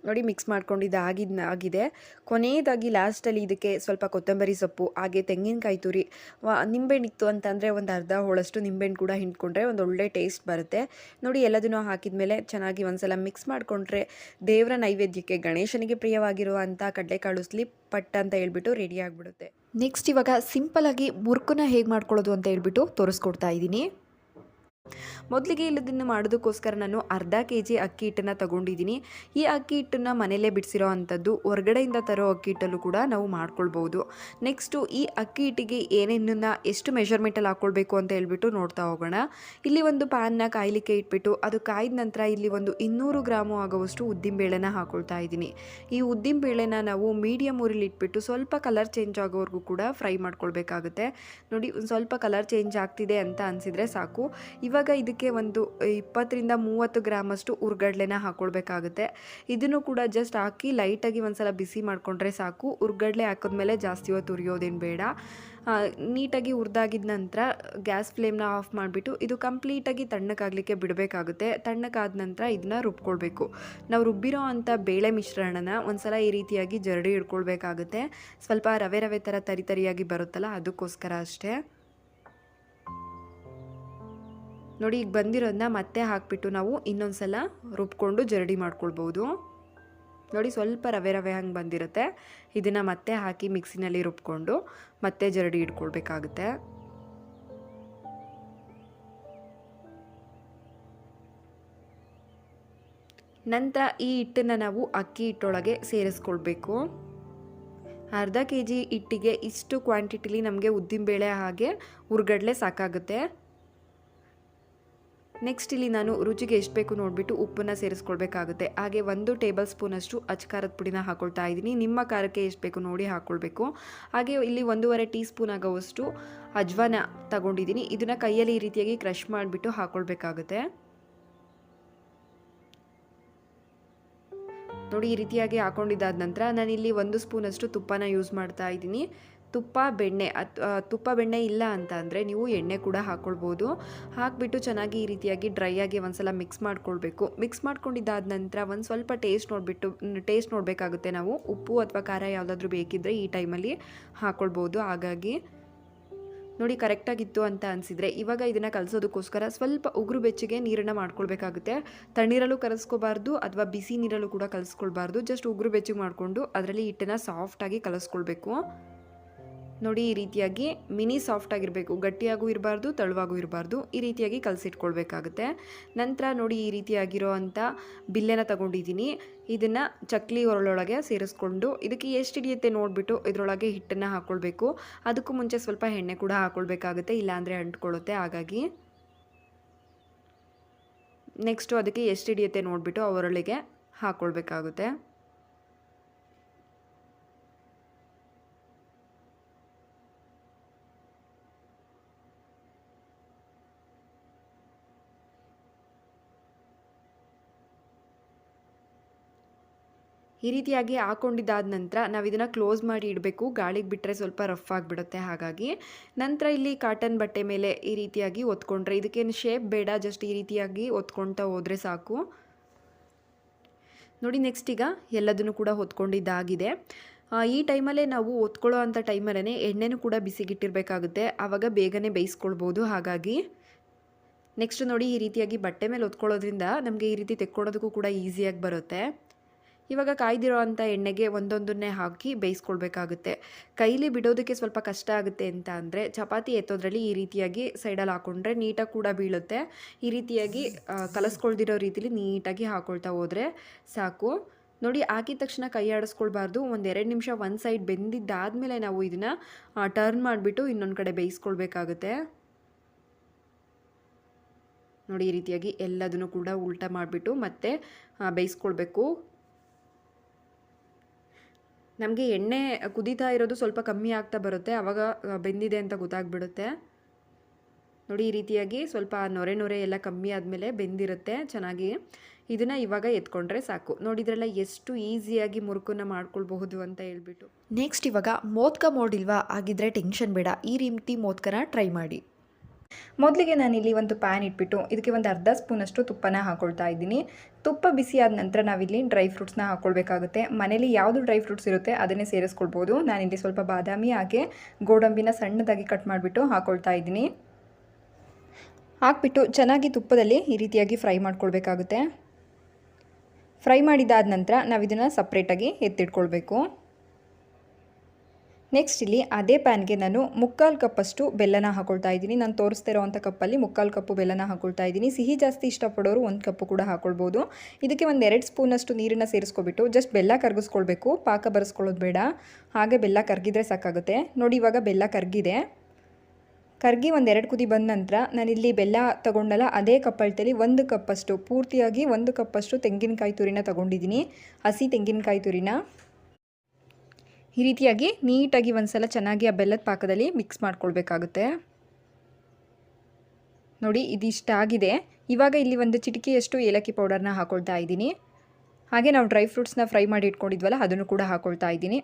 ನೋಡಿ ಮಿಕ್ಸ್ ಮಾಡ್ಕೊಂಡಿದ್ದು ಆಗಿದ್ನ ಆಗಿದೆ. ಕೊನೆಯದಾಗಿ ಲಾಸ್ಟಲ್ಲಿ ಇದಕ್ಕೆ ಸ್ವಲ್ಪ ಕೊತ್ತಂಬರಿ ಸೊಪ್ಪು, ಹಾಗೆ ತೆಂಗಿನಕಾಯಿ ತುರಿ, ವ, ನಿಂಬೆಹಣ್ಣು ಇತ್ತು ಅಂತಂದರೆ ಒಂದು ಅರ್ಧ ಹೋಳಷ್ಟು ನಿಂಬೆಹಣ್ಣು ಕೂಡ ಹಿಂಡ್ಕೊಂಡ್ರೆ ಒಂದು ಒಳ್ಳೆ ಟೇಸ್ಟ್ ಬರುತ್ತೆ. ನೋಡಿ ಎಲ್ಲದನ್ನು ಹಾಕಿದ ಮೇಲೆ ಚೆನ್ನಾಗಿ ಒಂದ್ಸಲ ಮಿಕ್ಸ್ ಮಾಡಿಕೊಂಡ್ರೆ ದೇವರ ನೈವೇದ್ಯಕ್ಕೆ ಗಣೇಶನಿಗೆ ಪ್ರಿಯವಾಗಿರುವಂಥ ಕಡಲೆಕಾಳು ಸ್ಲಿಪ್ ಪಟ್ ಅಂತ ಹೇಳ್ಬಿಟ್ಟು ರೆಡಿ ಆಗಿಬಿಡುತ್ತೆ. ನೆಕ್ಸ್ಟ್ ಇವಾಗ ಸಿಂಪಲಾಗಿ ಮುರುಕನ್ನ ಹೇಗೆ ಮಾಡ್ಕೊಳ್ಳೋದು ಅಂತ ಹೇಳ್ಬಿಟ್ಟು ತೋರಿಸ್ಕೊಡ್ತಾ ಇದ್ದೀನಿ. ಮೊದಲಿಗೆ ಇಲ್ಲದನ್ನು ಮಾಡೋದಕ್ಕೋಸ್ಕರ ನಾನು ಅರ್ಧ ಕೆ ಜಿ ಅಕ್ಕಿ ಹಿಟ್ಟನ್ನು ತಗೊಂಡಿದ್ದೀನಿ. ಈ ಅಕ್ಕಿ ಹಿಟ್ಟನ್ನು ಮನೆಯಲ್ಲೇ ಬಿಡಿಸಿರೋ ಅಂಥದ್ದು ಹೊರಗಡೆಯಿಂದ ತರೋ ಅಕ್ಕಿ ಹಿಟ್ಟಲ್ಲೂ ಕೂಡ ನಾವು ಮಾಡ್ಕೊಳ್ಬೋದು ನೆಕ್ಸ್ಟು ಈ ಅಕ್ಕಿ ಹಿಟ್ಟಿಗೆ ಏನೇನನ್ನು ಎಷ್ಟು ಮೆಷರ್ಮೆಂಟಲ್ಲಿ ಹಾಕ್ಕೊಳ್ಬೇಕು ಅಂತ ಹೇಳ್ಬಿಟ್ಟು ನೋಡ್ತಾ ಹೋಗೋಣ. ಇಲ್ಲಿ ಒಂದು ಪ್ಯಾನ್ನ ಕಾಯಲಿಕ್ಕೆ ಇಟ್ಬಿಟ್ಟು ಅದು ಕಾಯ್ದ ನಂತರ ಇಲ್ಲಿ ಒಂದು ಇನ್ನೂರು ಗ್ರಾಮು ಆಗುವಷ್ಟು ಉದ್ದಿನಬೇಳೆನ ಹಾಕ್ಕೊಳ್ತಾ ಇದ್ದೀನಿ. ಈ ಉದ್ದಿನಬೇಳೆನ ನಾವು ಮೀಡಿಯಮ್ ಊರಲ್ಲಿ ಇಟ್ಬಿಟ್ಟು ಸ್ವಲ್ಪ ಕಲರ್ ಚೇಂಜ್ ಆಗೋವರೆಗೂ ಕೂಡ ಫ್ರೈ ಮಾಡ್ಕೊಳ್ಬೇಕಾಗುತ್ತೆ. ನೋಡಿ ಒಂದು ಸ್ವಲ್ಪ ಕಲರ್ ಚೇಂಜ್ ಆಗ್ತಿದೆ ಅಂತ ಅನಿಸಿದರೆ ಸಾಕು. ಇವಾಗ ಇದಕ್ಕೆ ಒಂದು ಇಪ್ಪತ್ತರಿಂದ ಮೂವತ್ತು ಗ್ರಾಮಷ್ಟು ಉರ್ಗಡ್ಲೆನ ಹಾಕ್ಕೊಳ್ಬೇಕಾಗುತ್ತೆ ಇದನ್ನು ಕೂಡ ಜಸ್ಟ್ ಹಾಕಿ ಲೈಟಾಗಿ ಒಂದ್ಸಲ ಬಿಸಿ ಮಾಡಿಕೊಂಡ್ರೆ ಸಾಕು. ಉರ್ಗಡ್ಲೆ ಹಾಕಿದ್ಮೇಲೆ ಜಾಸ್ತಿ ಹೊತ್ತು ಉರಿಯೋದೇನು ಬೇಡ. ನೀಟಾಗಿ ಹುರಿದಾಗಿದ ನಂತರ ಗ್ಯಾಸ್ ಫ್ಲೇಮ್ನ ಆಫ್ ಮಾಡಿಬಿಟ್ಟು ಇದು ಕಂಪ್ಲೀಟಾಗಿ ತಣ್ಣಕ್ಕಾಗಲಿಕ್ಕೆ ಬಿಡಬೇಕಾಗುತ್ತೆ. ತಣ್ಣಗಾದ ನಂತರ ಇದನ್ನ ರುಬ್ಕೊಳ್ಬೇಕು. ನಾವು ರುಬ್ಬಿರೋ ಅಂಥ ಬೇಳೆ ಮಿಶ್ರಣನ ಒಂದ್ಸಲ ಈ ರೀತಿಯಾಗಿ ಜರಡಿ ಹಿಡ್ಕೊಳ್ಬೇಕಾಗುತ್ತೆ. ಸ್ವಲ್ಪ ರವೆ ರವೆ ಥರ ತರಿತರಿಯಾಗಿ ಬರುತ್ತಲ್ಲ, ಅದಕ್ಕೋಸ್ಕರ ಅಷ್ಟೇ. ನೋಡಿ, ಈಗ ಬಂದಿರೋದನ್ನ ಮತ್ತೆ ಹಾಕಿಬಿಟ್ಟು ನಾವು ಇನ್ನೊಂದು ಸಲ ರುಬ್ಕೊಂಡು ಜರಡಿ ಮಾಡ್ಕೊಳ್ಬೋದು. ನೋಡಿ, ಸ್ವಲ್ಪ ರವೆ ರವೆ ಹಂಗೆ ಬಂದಿರುತ್ತೆ. ಇದನ್ನು ಮತ್ತೆ ಹಾಕಿ ಮಿಕ್ಸಿನಲ್ಲಿ ರುಬ್ಕೊಂಡು ಮತ್ತೆ ಜರಡಿ ಇಟ್ಕೊಳ್ಬೇಕಾಗುತ್ತೆ. ನಂತರ ಈ ಹಿಟ್ಟನ್ನು ನಾವು ಅಕ್ಕಿ ಹಿಟ್ಟೊಳಗೆ ಸೇರಿಸ್ಕೊಳ್ಬೇಕು. ಅರ್ಧ ಕೆ ಜಿ ಹಿಟ್ಟಿಗೆ ಇಷ್ಟು ಕ್ವಾಂಟಿಟಿಲಿ ನಮಗೆ ಉದ್ದಿನಬೇಳೆ ಹಾಗೆ ಉರ್ಗಡ್ಲೆ ಸಾಕಾಗುತ್ತೆ. ನೆಕ್ಸ್ಟ್ ಇಲ್ಲಿ ನಾನು ರುಚಿಗೆ ಎಷ್ಟು ಬೇಕು ನೋಡಿಬಿಟ್ಟು ಉಪ್ಪನ್ನು ಸೇರಿಸ್ಕೊಳ್ಬೇಕಾಗುತ್ತೆ. ಹಾಗೆ ಒಂದು ಟೇಬಲ್ ಸ್ಪೂನಷ್ಟು ಅಚ್ಕಾರದ ಪುಡಿನ ಹಾಕೊಳ್ತಾ ಇದ್ದೀನಿ. ನಿಮ್ಮ ಖಾರಕ್ಕೆ ಎಷ್ಟು ಬೇಕು ನೋಡಿ ಹಾಕ್ಕೊಳ್ಬೇಕು ಹಾಗೆ ಇಲ್ಲಿ ಒಂದೂವರೆ ಟೀ ಸ್ಪೂನ್ ಆಗೋವಷ್ಟು ಅಜ್ವಾನ ತಗೊಂಡಿದ್ದೀನಿ. ಇದನ್ನು ಕೈಯಲ್ಲಿ ಈ ರೀತಿಯಾಗಿ ಕ್ರಷ್ ಮಾಡಿಬಿಟ್ಟು ಹಾಕ್ಕೊಳ್ಬೇಕಾಗುತ್ತೆ ನೋಡಿ ಈ ರೀತಿಯಾಗಿ ಹಾಕೊಂಡಿದ್ದಾದ ನಂತರ ನಾನಿಲ್ಲಿ ಒಂದು ಸ್ಪೂನಷ್ಟು ತುಪ್ಪನ ಯೂಸ್ ಮಾಡ್ತಾ ಇದ್ದೀನಿ. ತುಪ್ಪ, ಬೆಣ್ಣೆ ತುಪ್ಪ, ಬೆಣ್ಣೆ ಇಲ್ಲ ಅಂತ ನೀವು ಎಣ್ಣೆ ಕೂಡ ಹಾಕ್ಕೊಳ್ಬೋದು ಹಾಕಿಬಿಟ್ಟು ಚೆನ್ನಾಗಿ ಈ ರೀತಿಯಾಗಿ ಡ್ರೈ ಆಗಿ ಒಂದ್ಸಲ ಮಿಕ್ಸ್ ಮಾಡ್ಕೊಳ್ಬೇಕು. ಮಿಕ್ಸ್ ಮಾಡ್ಕೊಂಡಿದ್ದಾದ ನಂತರ ಒಂದು ಸ್ವಲ್ಪ ಟೇಸ್ಟ್ ನೋಡಿಬಿಟ್ಟು ಟೇಸ್ಟ್ ನೋಡಬೇಕಾಗುತ್ತೆ ನಾವು. ಉಪ್ಪು ಅಥವಾ ಖಾರ ಯಾವುದಾದ್ರೂ ಬೇಕಿದ್ದರೆ ಈ ಟೈಮಲ್ಲಿ ಹಾಕ್ಕೊಳ್ಬೋದು ಹಾಗಾಗಿ ನೋಡಿ ಕರೆಕ್ಟಾಗಿತ್ತು ಅಂತ ಅನಿಸಿದರೆ ಇವಾಗ ಇದನ್ನು ಕಲಸೋದಕ್ಕೋಸ್ಕರ ಸ್ವಲ್ಪ ಉಗುರು ಬೆಚ್ಚಗೆ ನೀರನ್ನು ಮಾಡ್ಕೊಳ್ಬೇಕಾಗುತ್ತೆ. ತಣ್ಣೀರಲ್ಲೂ ಕಲಸ್ಕೋಬಾರ್ದು ಅಥವಾ ಬಿಸಿ ನೀರಲ್ಲೂ ಕೂಡ ಕಲಸ್ಕೊಳ್ಬಾರ್ದು. ಜಸ್ಟ್ ಉಗುರು ಬೆಚ್ಚಗೆ ಮಾಡಿಕೊಂಡು ಅದರಲ್ಲಿ ಹಿಟ್ಟನ್ನು ಸಾಫ್ಟಾಗಿ ಕಲಿಸ್ಕೊಳ್ಬೇಕು. ನೋಡಿ, ಈ ರೀತಿಯಾಗಿ ಮಿನಿ ಸಾಫ್ಟ್ ಆಗಿರಬೇಕು, ಗಟ್ಟಿಯಾಗೂ ಇರಬಾರ್ದು, ತಳುವಾಗೂ ಇರಬಾರ್ದು, ಈ ರೀತಿಯಾಗಿ ಕಲಸಿಟ್ಕೊಳ್ಬೇಕಾಗುತ್ತೆ. ನಂತರ ನೋಡಿ, ಈ ರೀತಿಯಾಗಿರೋ ಅಂಥ ಬಿಲ್ಲೆನ ತಗೊಂಡಿದ್ದೀನಿ. ಇದನ್ನು ಚಕ್ಲಿ ಒರಳೊಳಗೆ ಸೇರಿಸ್ಕೊಂಡು, ಇದಕ್ಕೆ ಎಷ್ಟು ಹಿಡಿಯುತ್ತೆ ನೋಡಿಬಿಟ್ಟು ಇದರೊಳಗೆ ಹಿಟ್ಟನ್ನು ಹಾಕ್ಕೊಳ್ಬೇಕು ಅದಕ್ಕೂ ಮುಂಚೆ ಸ್ವಲ್ಪ ಎಣ್ಣೆ ಕೂಡ ಹಾಕ್ಕೊಳ್ಬೇಕಾಗುತ್ತೆ ಇಲ್ಲಾಂದರೆ ಅಂಟ್ಕೊಳ್ಳುತ್ತೆ, ಹಾಗಾಗಿ. ನೆಕ್ಸ್ಟು ಅದಕ್ಕೆ ಎಷ್ಟು ಹಿಡಿಯುತ್ತೆ ನೋಡಿಬಿಟ್ಟು ಅವರೊಳಗೆ ಹಾಕ್ಕೊಳ್ಬೇಕಾಗುತ್ತೆ ಈ ರೀತಿಯಾಗಿ ಹಾಕೊಂಡಿದ್ದಾದ ನಂತರ ನಾವು ಇದನ್ನು ಕ್ಲೋಸ್ ಮಾಡಿ ಇಡಬೇಕು. ಗಾಳಿಗೆ ಬಿಟ್ಟರೆ ಸ್ವಲ್ಪ ರಫ್ ಆಗಿಬಿಡುತ್ತೆ ಹಾಗಾಗಿ. ನಂತರ ಇಲ್ಲಿ ಕಾಟನ್ ಬಟ್ಟೆ ಮೇಲೆ ಈ ರೀತಿಯಾಗಿ ಒತ್ಕೊಂಡ್ರೆ. ಇದಕ್ಕೇನು ಶೇಪ್ ಬೇಡ ಜಸ್ಟ್ ಈ ರೀತಿಯಾಗಿ ಒತ್ಕೊಳ್ತಾ ಹೋದರೆ ಸಾಕು. ನೋಡಿ ನೆಕ್ಸ್ಟ್ ಈಗ ಎಲ್ಲದನ್ನು ಕೂಡ ಹೊತ್ಕೊಂಡಿದ್ದಾಗಿದೆ. ಈ ಟೈಮಲ್ಲೇ ನಾವು ಒತ್ಕೊಳ್ಳೋ ಅಂಥ ಟೈಮಲ್ಲೇ ಎಣ್ಣೆನೂ ಕೂಡ ಬಿಸಿಗಿಟ್ಟಿರಬೇಕಾಗುತ್ತೆ. ಆವಾಗ ಬೇಗನೆ ಬೇಯಿಸ್ಕೊಳ್ಬೋದು ಹಾಗಾಗಿ. ನೆಕ್ಸ್ಟ್ ನೋಡಿ ಈ ರೀತಿಯಾಗಿ ಬಟ್ಟೆ ಮೇಲೆ ಒತ್ಕೊಳ್ಳೋದ್ರಿಂದ ನಮಗೆ ಈ ರೀತಿ ತೆಕ್ಕೊಳೋದಕ್ಕೂ ಕೂಡ ಈಸಿಯಾಗಿ ಬರುತ್ತೆ. ಇವಾಗ ಕಾಯ್ದಿರೋ ಅಂಥ ಎಣ್ಣೆಗೆ ಒಂದೊಂದನ್ನೇ ಹಾಕಿ ಬೇಯಿಸ್ಕೊಳ್ಬೇಕಾಗುತ್ತೆ. ಕೈಲಿ ಬಿಡೋದಕ್ಕೆ ಸ್ವಲ್ಪ ಕಷ್ಟ ಆಗುತ್ತೆ ಅಂತ ಅಂದರೆ ಚಪಾತಿ ಎತ್ತೋದ್ರಲ್ಲಿ ಈ ರೀತಿಯಾಗಿ ಸೈಡಲ್ಲಿ ಹಾಕ್ಕೊಂಡ್ರೆ ನೀಟಾಗಿ ಕೂಡ ಬೀಳುತ್ತೆ. ಈ ರೀತಿಯಾಗಿ ಕಲಸ್ಕೊಳ್ದಿರೋ ರೀತಿಲಿ ನೀಟಾಗಿ ಹಾಕ್ಕೊಳ್ತಾ ಹೋದರೆ ಸಾಕು. ನೋಡಿ, ಹಾಕಿದ ತಕ್ಷಣ ಕೈ ಆಡಿಸ್ಕೊಳ್ಬಾರ್ದು. ಒಂದು ಎರಡು ನಿಮಿಷ ಒಂದು ಸೈಡ್ ಬೆಂದಿದ್ದಾದಮೇಲೆ ನಾವು ಇದನ್ನು ಟರ್ನ್ ಮಾಡಿಬಿಟ್ಟು ಇನ್ನೊಂದು ಕಡೆ ಬೇಯಿಸ್ಕೊಳ್ಬೇಕಾಗುತ್ತೆ. ನೋಡಿ, ಈ ರೀತಿಯಾಗಿ ಎಲ್ಲದನ್ನು ಕೂಡ ಉಲ್ಟ ಮಾಡಿಬಿಟ್ಟು ಮತ್ತೆ ಬೇಯಿಸ್ಕೊಳ್ಬೇಕು. ನಮಗೆ ಎಣ್ಣೆ ಕುದೀತಾ ಇರೋದು ಸ್ವಲ್ಪ ಕಮ್ಮಿ ಆಗ್ತಾ ಬರುತ್ತೆ ಆವಾಗ ಬೆಂದಿದೆ ಅಂತ ಗೊತ್ತಾಗ್ಬಿಡುತ್ತೆ. ನೋಡಿ, ಈ ರೀತಿಯಾಗಿ ಸ್ವಲ್ಪ ನೊರೆ ನೊರೆ ಎಲ್ಲ ಕಮ್ಮಿ ಆದಮೇಲೆ ಬೆಂದಿರುತ್ತೆ ಚೆನ್ನಾಗಿ. ಇದನ್ನು ಇವಾಗ ಎತ್ಕೊಂಡ್ರೆ ಸಾಕು. ನೋಡಿದ್ರಲ್ಲ ಎಷ್ಟು ಈಸಿಯಾಗಿ ಮುರುಕನ್ನು ಮಾಡ್ಕೊಳ್ಬಹುದು ಅಂತ ಹೇಳ್ಬಿಟ್ಟು. ನೆಕ್ಸ್ಟ್ ಇವಾಗ ಮೋದ್ಕ ಮೋಡಿಲ್ವಾ ಆಗಿದ್ರೆ ಟೆನ್ಷನ್ ಬೇಡ. ಈ ರೀತಿ ಮೋದ್ಕನ ಟ್ರೈ ಮಾಡಿ. ಮೊದಲಿಗೆ ನಾನಿಲ್ಲಿ ಒಂದು ಪ್ಯಾನ್ ಇಟ್ಬಿಟ್ಟು ಇದಕ್ಕೆ ಒಂದು ಅರ್ಧ ಸ್ಪೂನಷ್ಟು ತುಪ್ಪನ ಹಾಕೊಳ್ತಾ ಇದ್ದೀನಿ. ತುಪ್ಪ ಬಿಸಿ ಆದ ನಂತರ ನಾವಿಲ್ಲಿ ಡ್ರೈ ಫ್ರೂಟ್ಸ್ನ ಹಾಕ್ಕೊಳ್ಬೇಕಾಗುತ್ತೆ ಮನೇಲಿ ಯಾವುದು ಡ್ರೈ ಫ್ರೂಟ್ಸ್ ಇರುತ್ತೆ ಅದನ್ನೇ ಸೇರಿಸ್ಕೊಳ್ಬೋದು. ನಾನಿಲ್ಲಿ ಸ್ವಲ್ಪ ಬಾದಾಮಿ ಹಾಗೆ ಗೋಡಂಬಿನ ಸಣ್ಣದಾಗಿ ಕಟ್ ಮಾಡಿಬಿಟ್ಟು ಹಾಕ್ಕೊಳ್ತಾ ಇದ್ದೀನಿ. ಹಾಕ್ಬಿಟ್ಟು ಚೆನ್ನಾಗಿ ತುಪ್ಪದಲ್ಲಿ ಈ ರೀತಿಯಾಗಿ ಫ್ರೈ ಮಾಡ್ಕೊಳ್ಬೇಕಾಗುತ್ತೆ. ಫ್ರೈ ಮಾಡಿದಾದ ನಂತರ ನಾವು ಇದನ್ನು ಸಪ್ರೇಟಾಗಿ ಎತ್ತಿಟ್ಕೊಳ್ಬೇಕು. ನೆಕ್ಸ್ಟ್ ಇಲ್ಲಿ ಅದೇ ಪ್ಯಾನ್ಗೆ ನಾನು ಮುಕ್ಕಾಲು ಕಪ್ಪಷ್ಟು ಬೆಲ್ಲನ ಹಾಕೊಳ್ತಾ ಇದ್ದೀನಿ. ನಾನು ತೋರಿಸ್ತಾ ಇರೋವಂಥ ಕಪ್ಪಲ್ಲಿ ಮುಕ್ಕಾಲು ಕಪ್ಪು ಬೆಲ್ಲನ ಹಾಕೊಳ್ತಾ ಇದ್ದೀನಿ. ಸಿಹಿ ಜಾಸ್ತಿ ಇಷ್ಟಪಡೋರು ಒಂದು ಕಪ್ಪು ಕೂಡ ಹಾಕೊಳ್ಬೋದು. ಇದಕ್ಕೆ ಒಂದು ಎರಡು ಸ್ಪೂನಷ್ಟು ನೀರನ್ನು ಸೇರಿಸ್ಕೊಬಿಟ್ಟು ಜಸ್ಟ್ ಬೆಲ್ಲ ಕರಗಿಸ್ಕೊಳ್ಬೇಕು. ಪಾಕ ಬರೆಸ್ಕೊಳ್ಳೋದು ಬೇಡ. ಹಾಗೆ ಬೆಲ್ಲ ಕರಗಿದ್ರೆ ಸಾಕಾಗುತ್ತೆ. ನೋಡಿ ಇವಾಗ ಬೆಲ್ಲ ಕರಗಿದೆ. ಕರ್ಗಿ ಒಂದೆರಡು ಕುದಿ ಬಂದ ನಂತರ ನಾನಿಲ್ಲಿ ಬೆಲ್ಲ ತಗೊಂಡಲ್ಲ, ಅದೇ ಕಪ್ಪಳ್ತಲ್ಲಿ ಒಂದು ಕಪ್ಪಷ್ಟು, ಪೂರ್ತಿಯಾಗಿ ಒಂದು ಕಪ್ಪಷ್ಟು ತೆಂಗಿನಕಾಯಿ ತುರಿನ ತಗೊಂಡಿದ್ದೀನಿ. ಹಸಿ ತೆಂಗಿನಕಾಯಿ ತುರಿನ. ಈ ರೀತಿಯಾಗಿ ನೀಟಾಗಿ ಒಂದ್ಸಲ ಚೆನ್ನಾಗಿ ಆ ಬೆಲ್ಲದ ಪಾಕದಲ್ಲಿ ಮಿಕ್ಸ್ ಮಾಡ್ಕೊಳ್ಬೇಕಾಗುತ್ತೆ. ನೋಡಿ, ಇದಿಷ್ಟ ಆಗಿದೆ. ಇವಾಗ ಇಲ್ಲಿ ಒಂದು ಚಿಟಿಕೆಯಷ್ಟು ಏಲಕ್ಕಿ ಪೌಡರ್ನ ಹಾಕೊಳ್ತಾ ಇದ್ದೀನಿ. ಹಾಗೆ ನಾವು ಡ್ರೈ ಫ್ರೂಟ್ಸ್ನ ಫ್ರೈ ಮಾಡಿ ಇಟ್ಕೊಂಡಿದ್ವಲ್ಲ, ಅದನ್ನು ಕೂಡ ಹಾಕೊಳ್ತಾ ಇದ್ದೀನಿ.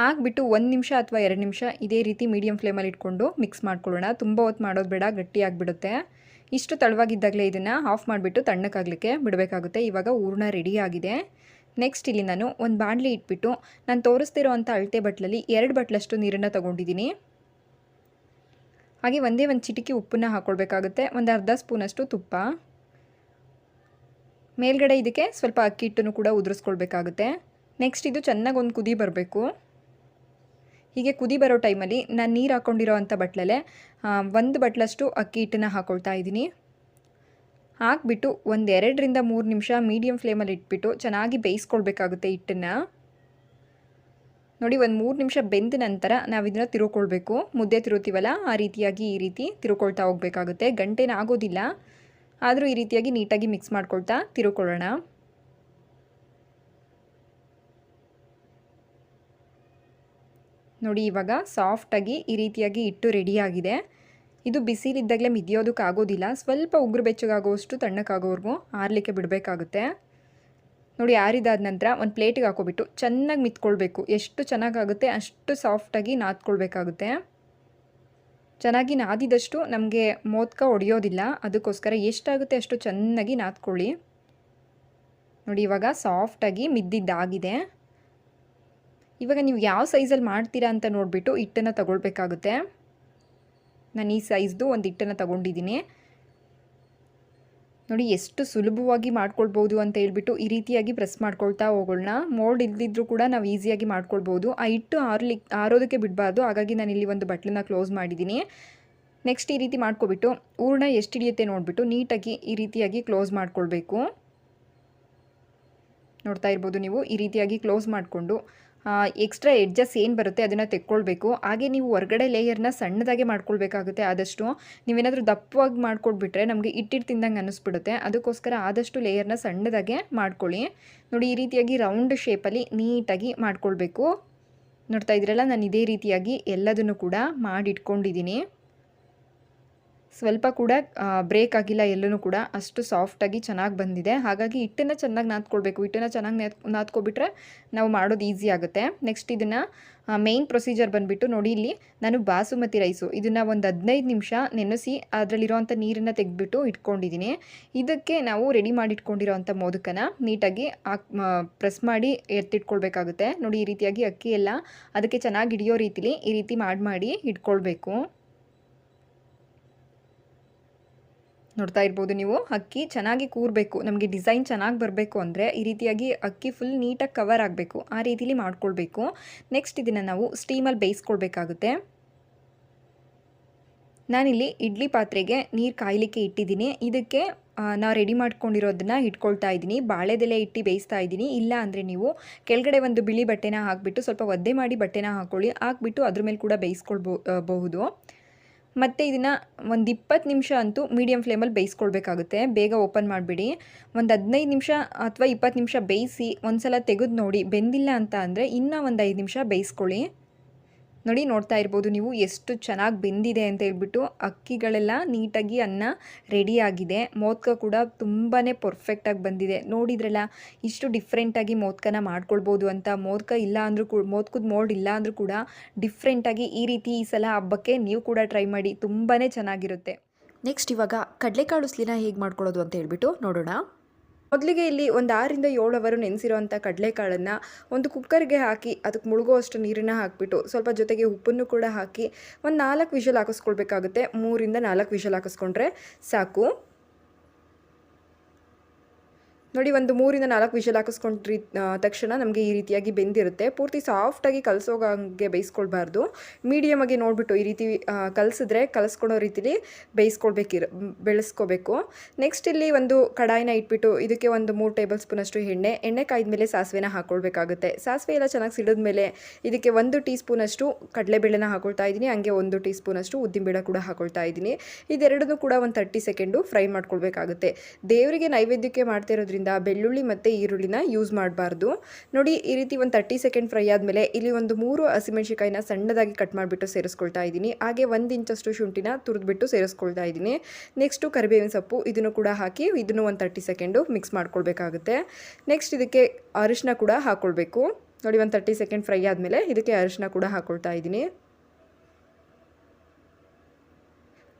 ಹಾಕ್ಬಿಟ್ಟು ಒಂದು ನಿಮಿಷ ಅಥವಾ ಎರಡು ನಿಮಿಷ ಇದೇ ರೀತಿ ಮೀಡಿಯಮ್ ಫ್ಲೇಮಲ್ಲಿ ಇಟ್ಕೊಂಡು ಮಿಕ್ಸ್ ಮಾಡ್ಕೊಳ್ಳೋಣ. ತುಂಬ ಹೊತ್ತು ಮಾಡೋದು ಬೇಡ ಗಟ್ಟಿಯಾಗಿಬಿಡುತ್ತೆ ಇಷ್ಟು ತಳವಾಗಿದ್ದಾಗಲೇ ಇದನ್ನು ಆಫ್ ಮಾಡಿಬಿಟ್ಟು ತಣ್ಣಕ್ಕಾಗಲಿಕ್ಕೆ ಬಿಡಬೇಕಾಗುತ್ತೆ. ಇವಾಗ ಹೂರ್ಣ ರೆಡಿ ಆಗಿದೆ. ನೆಕ್ಸ್ಟ್ ಇಲ್ಲಿ ನಾನು ಒಂದು ಬಾಣಲಿ ಇಟ್ಬಿಟ್ಟು ನಾನು ತೋರಿಸ್ತಿರೋ ಅಂಥ ಅಳತೆ ಬಟ್ಲಲ್ಲಿ ಎರಡು ಬಟ್ಲಷ್ಟು ನೀರನ್ನು ತೊಗೊಂಡಿದ್ದೀನಿ ಹಾಗೆ ಒಂದೇ ಒಂದು ಚಿಟಿಕೆ ಉಪ್ಪನ್ನ ಹಾಕ್ಕೊಳ್ಬೇಕಾಗುತ್ತೆ ಒಂದು ಅರ್ಧ ಸ್ಪೂನಷ್ಟು ತುಪ್ಪ. ಮೇಲ್ಗಡೆ ಇದಕ್ಕೆ ಸ್ವಲ್ಪ ಅಕ್ಕಿ ಹಿಟ್ಟನ್ನು ಕೂಡ ಉದುರಿಸ್ಕೊಳ್ಬೇಕಾಗುತ್ತೆ. ನೆಕ್ಸ್ಟ್ ಇದು ಚೆನ್ನಾಗಿ ಒಂದು ಕುದಿ ಬರಬೇಕು. ಹೀಗೆ ಕುದಿ ಬರೋ ಟೈಮಲ್ಲಿ ನಾನು ನೀರು ಹಾಕ್ಕೊಂಡಿರೋ ಅಂಥ ಬಟ್ಲಲ್ಲೇ ಒಂದು ಬಟ್ಲಷ್ಟು ಅಕ್ಕಿ ಹಿಟ್ಟನ್ನು ಹಾಕ್ಕೊಳ್ತಾ ಇದ್ದೀನಿ. ಹಾಕ್ಬಿಟ್ಟು ಒಂದು ಎರಡರಿಂದ ಮೂರು ನಿಮಿಷ ಮೀಡಿಯಮ್ ಫ್ಲೇಮಲ್ಲಿ ಇಟ್ಬಿಟ್ಟು ಚೆನ್ನಾಗಿ ಬೇಯಿಸ್ಕೊಳ್ಬೇಕಾಗುತ್ತೆ ಹಿಟ್ಟನ್ನು. ನೋಡಿ, ಒಂದು ಮೂರು ನಿಮಿಷ ಬೆಂದ ನಂತರ ನಾವು ಇದನ್ನು ತಿರುಕೊಳ್ಬೇಕು. ಮುದ್ದೆ ತಿರುತ್ತೀವಲ್ಲ ಆ ರೀತಿಯಾಗಿ ಈ ರೀತಿ ತಿರುಕೊಳ್ತಾ ಹೋಗಬೇಕಾಗುತ್ತೆ. ಗಂಟೆನ ಆಗೋದಿಲ್ಲ. ಆದರೂ ಈ ರೀತಿಯಾಗಿ ನೀಟಾಗಿ ಮಿಕ್ಸ್ ಮಾಡ್ಕೊಳ್ತಾ ತಿರುಕೊಳ್ಳೋಣ. ನೋಡಿ, ಇವಾಗ ಸಾಫ್ಟಾಗಿ ಈ ರೀತಿಯಾಗಿ ಹಿಟ್ಟು ರೆಡಿಯಾಗಿದೆ ಇದು ಬಿಸಿಲಿದ್ದಾಗಲೇ ಮಿದಿಯೋದಕ್ಕಾಗೋದಿಲ್ಲ ಸ್ವಲ್ಪ ಉಗುರು ಬೆಚ್ಚಗಾಗುವಷ್ಟು ತಣ್ಣಕ್ಕಾಗೋವರೆಗೂ ಆರಲಿಕ್ಕೆ ಬಿಡಬೇಕಾಗುತ್ತೆ. ನೋಡಿ, ಆರಿದಾದ ನಂತರ ಒಂದು ಪ್ಲೇಟಿಗೆ ಹಾಕೋಬಿಟ್ಟು ಚೆನ್ನಾಗಿ ಮಿತ್ಕೊಳ್ಬೇಕು. ಎಷ್ಟು ಚೆನ್ನಾಗಾಗುತ್ತೆ, ಅಷ್ಟು ಸಾಫ್ಟಾಗಿ ನಾದ್ಕೊಳ್ಬೇಕಾಗುತ್ತೆ. ಚೆನ್ನಾಗಿ ನಾದಿದಷ್ಟು ನಮಗೆ ಮೋದಕ ಒಡೆಯೋದಿಲ್ಲ. ಅದಕ್ಕೋಸ್ಕರ ಎಷ್ಟಾಗುತ್ತೆ ಅಷ್ಟು ಚೆನ್ನಾಗಿ ನಾದ್ಕೊಳ್ಳಿ. ನೋಡಿ, ಇವಾಗ ಸಾಫ್ಟಾಗಿ ಮಿದ್ದಿದ್ದಾಗಿದೆ. ಇವಾಗ ನೀವು ಯಾವ ಸೈಜಲ್ಲಿ ಮಾಡ್ತೀರಾ ಅಂತ ನೋಡಿಬಿಟ್ಟು ಹಿಟ್ಟನ್ನು ತಗೊಳ್ಬೇಕಾಗುತ್ತೆ. ನಾನು ಈ ಸೈಜ್ದು ಒಂದು ಹಿಟ್ಟನ್ನು ತಗೊಂಡಿದ್ದೀನಿ. ನೋಡಿ ಎಷ್ಟು ಸುಲಭವಾಗಿ ಮಾಡ್ಕೊಳ್ಬೋದು ಅಂತ ಹೇಳ್ಬಿಟ್ಟು ಈ ರೀತಿಯಾಗಿ ಪ್ರೆಸ್ ಮಾಡ್ಕೊಳ್ತಾ ಹೋಗೋಣ ಮೋಲ್ಡ್ ಇಲ್ದಿದ್ರೂ ಕೂಡ ನಾವು ಈಸಿಯಾಗಿ ಮಾಡ್ಕೊಳ್ಬೋದು. ಆ ಹಿಟ್ಟು ಆರ್ಲಿ ಆರೋದಕ್ಕೆ ಬಿಡಬಾರ್ದು. ಹಾಗಾಗಿ ನಾನು ಇಲ್ಲಿ ಒಂದು ಬಟ್ಲನ್ನ ಕ್ಲೋಸ್ ಮಾಡಿದ್ದೀನಿ. ನೆಕ್ಸ್ಟ್ ಈ ರೀತಿ ಮಾಡ್ಕೊಬಿಟ್ಟು ಹೂರ್ಣ ಎಷ್ಟು ಹಿಡಿಯುತ್ತೆ ನೋಡಿಬಿಟ್ಟು ನೀಟಾಗಿ ಈ ರೀತಿಯಾಗಿ ಕ್ಲೋಸ್ ಮಾಡ್ಕೊಳ್ಬೇಕು. ನೋಡ್ತಾ ಇರ್ಬೋದು ನೀವು ಈ ರೀತಿಯಾಗಿ ಕ್ಲೋಸ್ ಮಾಡಿಕೊಂಡು. ಎಕ್ಸ್ಟ್ರಾ ಎಡ್ಜಸ್ ಏನು ಬರುತ್ತೆ ಅದನ್ನು ತೆಕ್ಕೊಳ್ಬೇಕು. ಹಾಗೆ ನೀವು ಹೊರಗಡೆ ಲೇಯರ್ನ ಸಣ್ಣದಾಗೆ ಮಾಡ್ಕೊಳ್ಬೇಕಾಗುತ್ತೆ ಆದಷ್ಟು. ನೀವೇನಾದರೂ ದಪ್ಪವಾಗಿ ಮಾಡ್ಕೊಟ್ಬಿಟ್ರೆ ನಮಗೆ ಇಟ್ಟಿಟ್ಟು ತಿಂದಂಗೆ ಅನ್ನಿಸ್ಬಿಡುತ್ತೆ ಅದಕ್ಕೋಸ್ಕರ ಆದಷ್ಟು ಲೇಯರ್ನ ಸಣ್ಣದಾಗೆ ಮಾಡ್ಕೊಳ್ಳಿ. ನೋಡಿ, ಈ ರೀತಿಯಾಗಿ ರೌಂಡ್ ಶೇಪಲ್ಲಿ ನೀಟಾಗಿ ಮಾಡ್ಕೊಳ್ಬೇಕು. ನೋಡ್ತಾ ಇದ್ರಲ್ಲ ನಾನು ಇದೇ ರೀತಿಯಾಗಿ ಎಲ್ಲದನ್ನು ಕೂಡ ಮಾಡಿಟ್ಕೊಂಡಿದ್ದೀನಿ. ಸ್ವಲ್ಪ ಕೂಡ ಬ್ರೇಕ್ ಆಗಿಲ್ಲ ಎಲ್ಲೂ ಕೂಡ ಅಷ್ಟು ಸಾಫ್ಟಾಗಿ ಚೆನ್ನಾಗಿ ಬಂದಿದೆ. ಹಾಗಾಗಿ ಹಿಟ್ಟನ್ನು ಚೆನ್ನಾಗಿ ನಾದ್ಕೊಳ್ಬೇಕು. ಹಿಟ್ಟನ್ನು ಚೆನ್ನಾಗಿ ನಾದ್, ನಾದ್ಕೊಬಿಟ್ರೆ ನಾವು ಮಾಡೋದು ಈಸಿ ಆಗುತ್ತೆ. ನೆಕ್ಸ್ಟ್ ಇದನ್ನು ಮೇಯ್ನ್ ಪ್ರೊಸೀಜರ್ ಬಂದುಬಿಟ್ಟು ನೋಡಿ ಇಲ್ಲಿ ನಾನು ಬಾಸುಮತಿ ರೈಸು ಇದನ್ನು ಒಂದು ಹದಿನೈದು ನಿಮಿಷ ನೆನೆಸಿ ಅದರಲ್ಲಿರೋವಂಥ ನೀರನ್ನು ತೆಗೆದುಬಿಟ್ಟು ಇಟ್ಕೊಂಡಿದ್ದೀನಿ ಇದಕ್ಕೆ ನಾವು ರೆಡಿ ಮಾಡಿ ಇಟ್ಕೊಂಡಿರೋವಂಥ ಮೋದಕನ ನೀಟಾಗಿ ಪ್ರೆಸ್ ಮಾಡಿ ಎತ್ತಿಟ್ಕೊಳ್ಬೇಕಾಗುತ್ತೆ. ನೋಡಿ ಈ ರೀತಿಯಾಗಿ ಅಕ್ಕಿ ಎಲ್ಲ ಅದಕ್ಕೆ ಚೆನ್ನಾಗಿ ಹಿಡಿಯೋ ರೀತಿಲಿ ಈ ರೀತಿ ಮಾಡಿ ಮಾಡಿ ಇಟ್ಕೊಳ್ಬೇಕು. ನೋಡ್ತಾ ಇರ್ಬೋದು ನೀವು. ಅಕ್ಕಿ ಚೆನ್ನಾಗಿ ಕೂರಬೇಕು. ನಮಗೆ ಡಿಸೈನ್ ಚೆನ್ನಾಗಿ ಬರಬೇಕು ಅಂದರೆ ಈ ರೀತಿಯಾಗಿ ಅಕ್ಕಿ ಫುಲ್ ನೀಟಾಗಿ ಕವರ್ ಆಗಬೇಕು. ಆ ರೀತಿಲಿ ಮಾಡ್ಕೊಳ್ಬೇಕು. ನೆಕ್ಸ್ಟ್ ಇದನ್ನು ನಾವು ಸ್ಟೀಮಲ್ಲಿ ಬೇಯಿಸ್ಕೊಳ್ಬೇಕಾಗುತ್ತೆ. ನಾನಿಲ್ಲಿ ಇಡ್ಲಿ ಪಾತ್ರೆಗೆ ನೀರು ಕಾಯಲಿಕ್ಕೆ ಇಟ್ಟಿದ್ದೀನಿ. ಇದಕ್ಕೆ ನಾ ರೆಡಿ ಮಾಡ್ಕೊಂಡಿರೋದನ್ನ ಇಟ್ಕೊಳ್ತಾ ಇದ್ದೀನಿ. ಬಾಳೆದೆಲೆ ಇಟ್ಟು ಬೇಯಿಸ್ತಾ ಇದ್ದೀನಿ. ಇಲ್ಲ ಅಂದರೆ ನೀವು ಕೆಳಗಡೆ ಒಂದು ಬಿಳಿ ಬಟ್ಟೆನ ಹಾಕಿಬಿಟ್ಟು ಸ್ವಲ್ಪ ಒದ್ದೆ ಮಾಡಿ ಬಟ್ಟೆನ ಹಾಕ್ಕೊಳ್ಳಿ ಹಾಕ್ಬಿಟ್ಟು ಅದ್ರ ಮೇಲೆ ಕೂಡ ಬೇಯಿಸ್ಕೊಳ್ಬೋ ಬಹುದು. ಮತ್ತು ಇದನ್ನು ಒಂದು ಇಪ್ಪತ್ತು ನಿಮಿಷ ಅಂತೂ ಮೀಡಿಯಮ್ ಫ್ಲೇಮಲ್ಲಿ ಬೇಯಿಸ್ಕೊಳ್ಬೇಕಾಗುತ್ತೆ. ಬೇಗ ಓಪನ್ ಮಾಡಿಬಿಡಿ. ಒಂದು ಹದಿನೈದು ನಿಮಿಷ ಅಥವಾ ಇಪ್ಪತ್ತು ನಿಮಿಷ ಬೇಯಿಸಿ ಒಂದು ಸಲ ತೆಗೆದು ನೋಡಿ, ಬೆಂದಿಲ್ಲ ಅಂತ ಅಂದರೆ ಇನ್ನೂ ಒಂದು ಐದು ನಿಮಿಷ ಬೇಯಿಸ್ಕೊಳ್ಳಿ. ನೋಡಿ ನೋಡ್ತಾ ಇರ್ಬೋದು, ನೀವು ಎಷ್ಟು ಚೆನ್ನಾಗಿ ಬೆಂದಿದೆ ಅಂತ ಹೇಳ್ಬಿಟ್ಟು ಅಕ್ಕಿಗಳೆಲ್ಲ ನೀಟಾಗಿ ಅನ್ನ ರೆಡಿಯಾಗಿದೆ ಮೋದಕ ಕೂಡ ತುಂಬಾ ಪರ್ಫೆಕ್ಟಾಗಿ ಬಂದಿದೆ. ನೋಡಿದ್ರಲ್ಲ, ಇಷ್ಟು ಡಿಫ್ರೆಂಟಾಗಿ ಮೋದಕನ ಮಾಡ್ಕೊಳ್ಬೋದು ಅಂತ. ಮೋದಕ ಇಲ್ಲ ಅಂದರೂ ಕೂಡ ಮೋದಕದ ಮೋಲ್ಡ್ ಇಲ್ಲ ಅಂದರೂ ಕೂಡ ಡಿಫ್ರೆಂಟಾಗಿ ಈ ರೀತಿ ಈ ಸಲ ಹಬ್ಬಕ್ಕೆ ನೀವು ಕೂಡ ಟ್ರೈ ಮಾಡಿ. ತುಂಬಾ ಚೆನ್ನಾಗಿರುತ್ತೆ. ನೆಕ್ಸ್ಟ್ ಇವಾಗ ಕಡಲೆಕಾಳು ಉಸ್ಲಿನ ಹೇಗೆ ಮಾಡ್ಕೊಳ್ಳೋದು ಅಂತ ಹೇಳ್ಬಿಟ್ಟು ನೋಡೋಣ. ಮೊದಲಿಗೆ ಇಲ್ಲಿ ಒಂದು ಆರಿಂದ ಏಳು ಅವರು ನೆನೆಸಿರೋವಂಥ ಕಡಲೆಕಾಳನ್ನು ಒಂದು ಕುಕ್ಕರ್ಗೆ ಹಾಕಿ ಅದಕ್ಕೆ ಮುಳುಗುವಷ್ಟು ನೀರನ್ನು ಹಾಕಿಬಿಟ್ಟು ಸ್ವಲ್ಪ ಜೊತೆಗೆ ಉಪ್ಪನ್ನು ಕೂಡ ಹಾಕಿ ಒಂದು ನಾಲ್ಕು ವಿಷಲ್ ಹಾಕಿಸ್ಕೊಳ್ಬೇಕಾಗುತ್ತೆ. ಮೂರಿಂದ ನಾಲ್ಕು ವಿಷಲ್ ಹಾಕಿಸ್ಕೊಂಡ್ರೆ ಸಾಕು. ನೋಡಿ, ಒಂದು ಮೂರಿಂದ ನಾಲ್ಕು ವಿಷಲ್ ಹಾಕಿಸ್ಕೊಂಡ್ರಿ ತಕ್ಷಣ ನಮಗೆ ಈ ರೀತಿಯಾಗಿ ಬೆಂದಿರುತ್ತೆ. ಪೂರ್ತಿ ಸಾಫ್ಟಾಗಿ ಕಲಸೋಗಂಗೆ ಬೇಯಿಸ್ಕೊಳ್ಬಾರ್ದು. ಮೀಡಿಯಮಾಗಿ ನೋಡಿಬಿಟ್ಟು ಈ ರೀತಿ ಕಲಸಿದ್ರೆ ಕಲಸ್ಕೊಳೋ ರೀತಿಲಿ ಬೇಯಿಸ್ಕೊಳ್ಬೇಕಿರ, ಬೆಳೆಸ್ಕೋಬೇಕು. ನೆಕ್ಸ್ಟ್ ಇಲ್ಲಿ ಒಂದು ಕಡಾಯಿನ ಇಟ್ಬಿಟ್ಟು, ಇದಕ್ಕೆ ಒಂದು ಮೂರು ಟೇಬಲ್ ಸ್ಪೂನ್ ಅಷ್ಟು ಎಣ್ಣೆ. ಎಣ್ಣೆ ಕಾಯ್ದ್ಮೇಲೆ ಸಾಸಿವೆನ ಹಾಕ್ಕೊಳ್ಬೇಕಾಗುತ್ತೆ ಸಾಸಿವೆ ಎಲ್ಲ ಚೆನ್ನಾಗಿ ಸಿಡಿದ್ಮೇಲೆ ಇದಕ್ಕೆ ಒಂದು ಟೀ ಸ್ಪೂನಷ್ಟು ಕಡಲೆಬೇಳೆನ ಹಾಕೊಳ್ತಾ ಇದ್ದೀನಿ. ಹಂಗೆ ಒಂದು ಟೀ ಸ್ಪೂನಷ್ಟು ಉದ್ದಿನಬೇಳೆ ಕೂಡ ಹಾಕೊಳ್ತಾ ಇದ್ದೀನಿ. ಇದೆರಡನ್ನೂ ಕೂಡ ಒಂದು ತರ್ಟಿ ಸೆಕೆಂಡು ಫ್ರೈ ಮಾಡ್ಕೊಳ್ಬೇಕಾಗುತ್ತೆ. ದೇವರಿಗೆ ನೈವೇದ್ಯಕ್ಕೆ ಮಾಡ್ತಿರೋದ್ರಿಂದ ಬೆಳ್ಳುಳ್ಳಿ ಮತ್ತು ಈರುಳ್ಳಿನ ಯೂಸ್ ಮಾಡಬಾರ್ದು. ನೋಡಿ, ಈ ರೀತಿ ಒಂದು ತರ್ಟಿ ಸೆಕೆಂಡ್ ಫ್ರೈ ಆದಮೇಲೆ ಇಲ್ಲಿ ಒಂದು ಮೂರು ಹಸಿಮೆಣ್ಸಿಕಾಯಿನ ಸಣ್ಣದಾಗಿ ಕಟ್ ಮಾಡಿಬಿಟ್ಟು ಸೇರಿಸ್ಕೊಳ್ತಾ ಇದ್ದೀನಿ. ಹಾಗೆ ಒಂದು ಇಂಚಷ್ಟು ಶುಂಠಿನ ತುರಿದ್ಬಿಟ್ಟು ಸೇರಿಸ್ಕೊಳ್ತಾ ಇದ್ದೀನಿ. ನೆಕ್ಸ್ಟು ಕರಿಬೇವಿನ ಸೊಪ್ಪು ಇದನ್ನು ಕೂಡ ಹಾಕಿ ಇದನ್ನು ಒಂದು ತರ್ಟಿ ಸೆಕೆಂಡು ಮಿಕ್ಸ್ ಮಾಡ್ಕೊಳ್ಬೇಕಾಗುತ್ತೆ. ನೆಕ್ಸ್ಟ್ ಇದಕ್ಕೆ ಅರಿಶಿನ ಕೂಡ ಹಾಕ್ಕೊಳ್ಬೇಕು ನೋಡಿ, ಒಂದು ತರ್ಟಿ ಸೆಕೆಂಡ್ ಫ್ರೈ ಆದಮೇಲೆ ಇದಕ್ಕೆ ಅರಿಶಿನ ಕೂಡ ಹಾಕ್ಕೊಳ್ತಾ ಇದ್ದೀನಿ.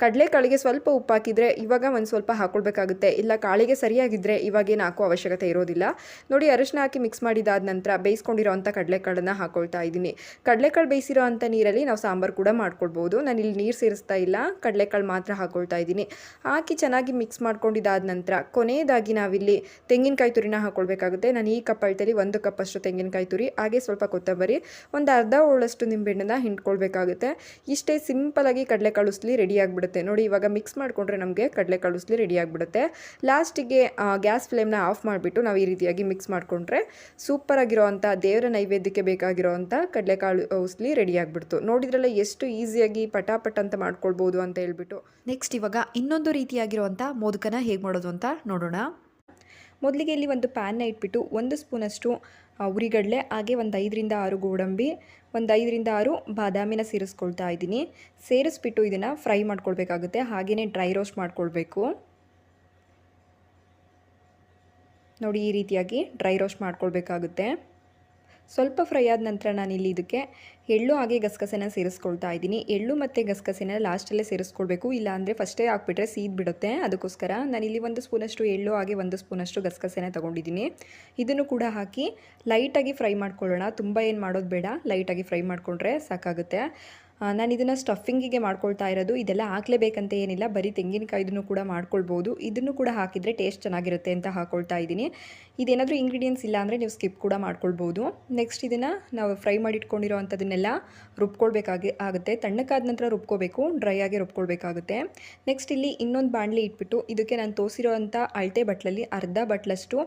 ಕಡಲೆಕಾಳಿಗೆ ಸ್ವಲ್ಪ ಉಪ್ಪು ಹಾಕಿದರೆ ಇವಾಗ ಒಂದು ಸ್ವಲ್ಪ ಹಾಕ್ಕೊಳ್ಬೇಕಾಗುತ್ತೆ ಇಲ್ಲ ಕಾಳಿಗೆ ಸರಿಯಾಗಿದ್ದರೆ ಇವಾಗೇನು ಹಾಕೋ ಅವಶ್ಯಕತೆ ಇರೋದಿಲ್ಲ. ನೋಡಿ ಅರಿಶಿನ ಹಾಕಿ ಮಿಕ್ಸ್ ಮಾಡಿದಾದ ನಂತರ ಬೇಯಿಸ್ಕೊಂಡಿರೋವಂಥ ಕಡಲೆಕಾಳನ್ನು ಹಾಕ್ಕೊಳ್ತಾ ಇದ್ದೀನಿ. ಕಡಲೆಕಾಳು ಬೇಯಿಸಿರೋ ಅಂಥ ನೀರಲ್ಲಿ ನಾವು ಸಾಂಬಾರು ಕೂಡ ಮಾಡ್ಕೊಳ್ಬೋದು. ನಾನು ಇಲ್ಲಿ ನೀರು ಸೇರಿಸ್ತಾ ಇಲ್ಲ. ಕಡಲೆಕಾಳು ಮಾತ್ರ ಹಾಕ್ಕೊಳ್ತಾ ಇದ್ದೀನಿ. ಹಾಕಿ ಚೆನ್ನಾಗಿ ಮಿಕ್ಸ್ ಮಾಡ್ಕೊಂಡಿದ್ದಾದ ನಂತರ ಕೊನೆಯದಾಗಿ ನಾವಿಲ್ಲಿ ತೆಂಗಿನಕಾಯಿ ತುರಿನ ಹಾಕ್ಕೊಳ್ಬೇಕಾಗುತ್ತೆ ನಾನು ಈ ಕಪ್ ಅಳ್ತಲ್ಲಿ ಒಂದು ಕಪ್ ಅಷ್ಟು ತೆಂಗಿನಕಾಯಿ ತುರಿ, ಹಾಗೆ ಸ್ವಲ್ಪ ಕೊತ್ತಂಬರಿ, ಒಂದು ಅರ್ಧ ಹೋಳಷ್ಟು ನಿಂಬೆಣ್ಣನ ಹಿಂಡ್ಕೊಳ್ಬೇಕಾಗುತ್ತೆ. ಇಷ್ಟೇ ಸಿಂಪಲಾಗಿ ಕಡಲೆಕಾಳು ಉಸ್ಲಿ ರೆಡಿ ಆಗಿಬಿಡುತ್ತೆ. ನೋಡಿ ಇವಾಗ ಮಿಕ್ಸ್ ಮಾಡಿಕೊಂಡ್ರೆ ನಮಗೆ ಕಡಲೆಕಾಳು ಉಸ್ಲಿ ರೆಡಿ ಆಗಿಬಿಡುತ್ತೆ. ಲಾಸ್ಟಿಗೆ ಗ್ಯಾಸ್ ಫ್ಲೇಮ್ನ ಆಫ್ ಮಾಡಿಬಿಟ್ಟು ನಾವು ಈ ರೀತಿಯಾಗಿ ಮಿಕ್ಸ್ ಮಾಡಿಕೊಂಡ್ರೆ ಸೂಪರ್ ಆಗಿರೋವಂಥ ದೇವರ ನೈವೇದ್ಯಕ್ಕೆ ಬೇಕಾಗಿರೋವಂಥ ಕಡಲೆಕಾಳು ಉಸ್ಲಿ ರೆಡಿ ಆಗಿಬಿಡ್ತು. ನೋಡಿದ್ರಲ್ಲ ಎಷ್ಟು ಈಸಿಯಾಗಿ ಪಟಾಪಟ್ ಅಂತ ಮಾಡ್ಕೊಳ್ಬೋದು ಅಂತ ಹೇಳ್ಬಿಟ್ಟು. ನೆಕ್ಸ್ಟ್ ಇವಾಗ ಇನ್ನೊಂದು ರೀತಿಯಾಗಿರುವಂಥ ಮೋದಕನ ಹೇಗೆ ಮಾಡೋದು ಅಂತ ನೋಡೋಣ. ಮೊದಲಿಗೆ ಇಲ್ಲಿ ಒಂದು ಪ್ಯಾನ್ನ ಇಟ್ಬಿಟ್ಟು ಒಂದು ಸ್ಪೂನಷ್ಟು ಉರಿಗಡಲೆ ಹಾಗೆ ಒಂದು ಐದರಿಂದ ಆರು ಗೋಡಂಬಿ, ಒಂದು ಐದರಿಂದ ಆರು ಬಾದಾಮಿನ ಸೇರಿಸ್ಕೊಳ್ತಾ ಇದ್ದೀನಿ. ಸೇರಿಸ್ಬಿಟ್ಟು ಇದನ್ನು ಫ್ರೈ ಮಾಡ್ಕೊಳ್ಬೇಕಾಗುತ್ತೆ. ಹಾಗೆಯೇ ಡ್ರೈ ರೋಸ್ಟ್ ಮಾಡ್ಕೊಳ್ಬೇಕು. ನೋಡಿ ಈ ರೀತಿಯಾಗಿ ಡ್ರೈ ರೋಸ್ಟ್ ಮಾಡ್ಕೊಳ್ಬೇಕಾಗುತ್ತೆ. ಸ್ವಲ್ಪ ಫ್ರೈ ಆದ ನಂತರ ನಾನಿಲ್ಲಿ ಇದಕ್ಕೆ ಎಳ್ಳು ಹಾಗೆ ಗಸಗಸೆನ ಸೇರಿಸ್ಕೊಳ್ತಾ ಇದ್ದೀನಿ. ಎಳ್ಳು ಮತ್ತು ಗಸಗಸೆನ ಲಾಸ್ಟಲ್ಲೇ ಸೇರಿಸ್ಕೊಳ್ಬೇಕು. ಇಲ್ಲ ಅಂದರೆ ಫಸ್ಟೇ ಹಾಕ್ಬಿಟ್ರೆ ಸೀದ್ ಬಿಡುತ್ತೆ. ಅದಕ್ಕೋಸ್ಕರ ನಾನಿಲ್ಲಿ ಒಂದು ಸ್ಪೂನಷ್ಟು ಎಳ್ಳು ಹಾಗೆ ಒಂದು ಸ್ಪೂನಷ್ಟು ಗಸಗಸೆನ ತೊಗೊಂಡಿದ್ದೀನಿ. ಇದನ್ನು ಕೂಡ ಹಾಕಿ ಲೈಟಾಗಿ ಫ್ರೈ ಮಾಡ್ಕೊಳ್ಳೋಣ. ತುಂಬ ಏನು ಮಾಡೋದು ಬೇಡ. ಲೈಟಾಗಿ ಫ್ರೈ ಮಾಡಿಕೊಂಡ್ರೆ ಸಾಕಾಗುತ್ತೆ. ನಾನು ಇದನ್ನು ಸ್ಟಫಿಂಗಿಗೆ ಮಾಡ್ಕೊಳ್ತಾ ಇರೋದು. ಇದೆಲ್ಲ ಹಾಕ್ಲೇಬೇಕಂತ ಏನಿಲ್ಲ. ಬರೀ ತೆಂಗಿನಕಾಯ್ದನ್ನು ಕೂಡ ಮಾಡ್ಕೊಳ್ಬೋದು. ಇದನ್ನು ಕೂಡ ಹಾಕಿದರೆ ಟೇಸ್ಟ್ ಚೆನ್ನಾಗಿರುತ್ತೆ ಅಂತ ಹಾಕೊಳ್ತಾ ಇದ್ದೀನಿ. ಇದೇನಾದರೂ ಇಂಗ್ರೀಡಿಯೆಂಟ್ಸ್ ಇಲ್ಲ ಅಂದರೆ ನೀವು ಸ್ಕಿಪ್ ಕೂಡ ಮಾಡ್ಕೊಳ್ಬೋದು. ನೆಕ್ಸ್ಟ್ ಇದನ್ನು ನಾವು ಫ್ರೈ ಮಾಡಿಟ್ಕೊಂಡಿರೋ ಅಂಥದ್ದನ್ನೆಲ್ಲ ರುಬ್ಕೊಳ್ಬೇಕಾಗಿ ಆಗುತ್ತೆ. ತಣ್ಣಕ್ಕಾದ ನಂತರ ರುಬ್ಕೋಬೇಕು. ಡ್ರೈ ಆಗಿ ರುಬ್ಕೊಳ್ಬೇಕಾಗುತ್ತೆ. ನೆಕ್ಸ್ಟ್ ಇಲ್ಲಿ ಇನ್ನೊಂದು ಬಾಣಲಿ ಇಟ್ಬಿಟ್ಟು ಇದಕ್ಕೆ ನಾನು ತೋರಿಸಿರೋ ಅಂಥ ಅಳತೆ ಬಟ್ಲಲ್ಲಿ ಅರ್ಧ ಬಟ್ಲಷ್ಟು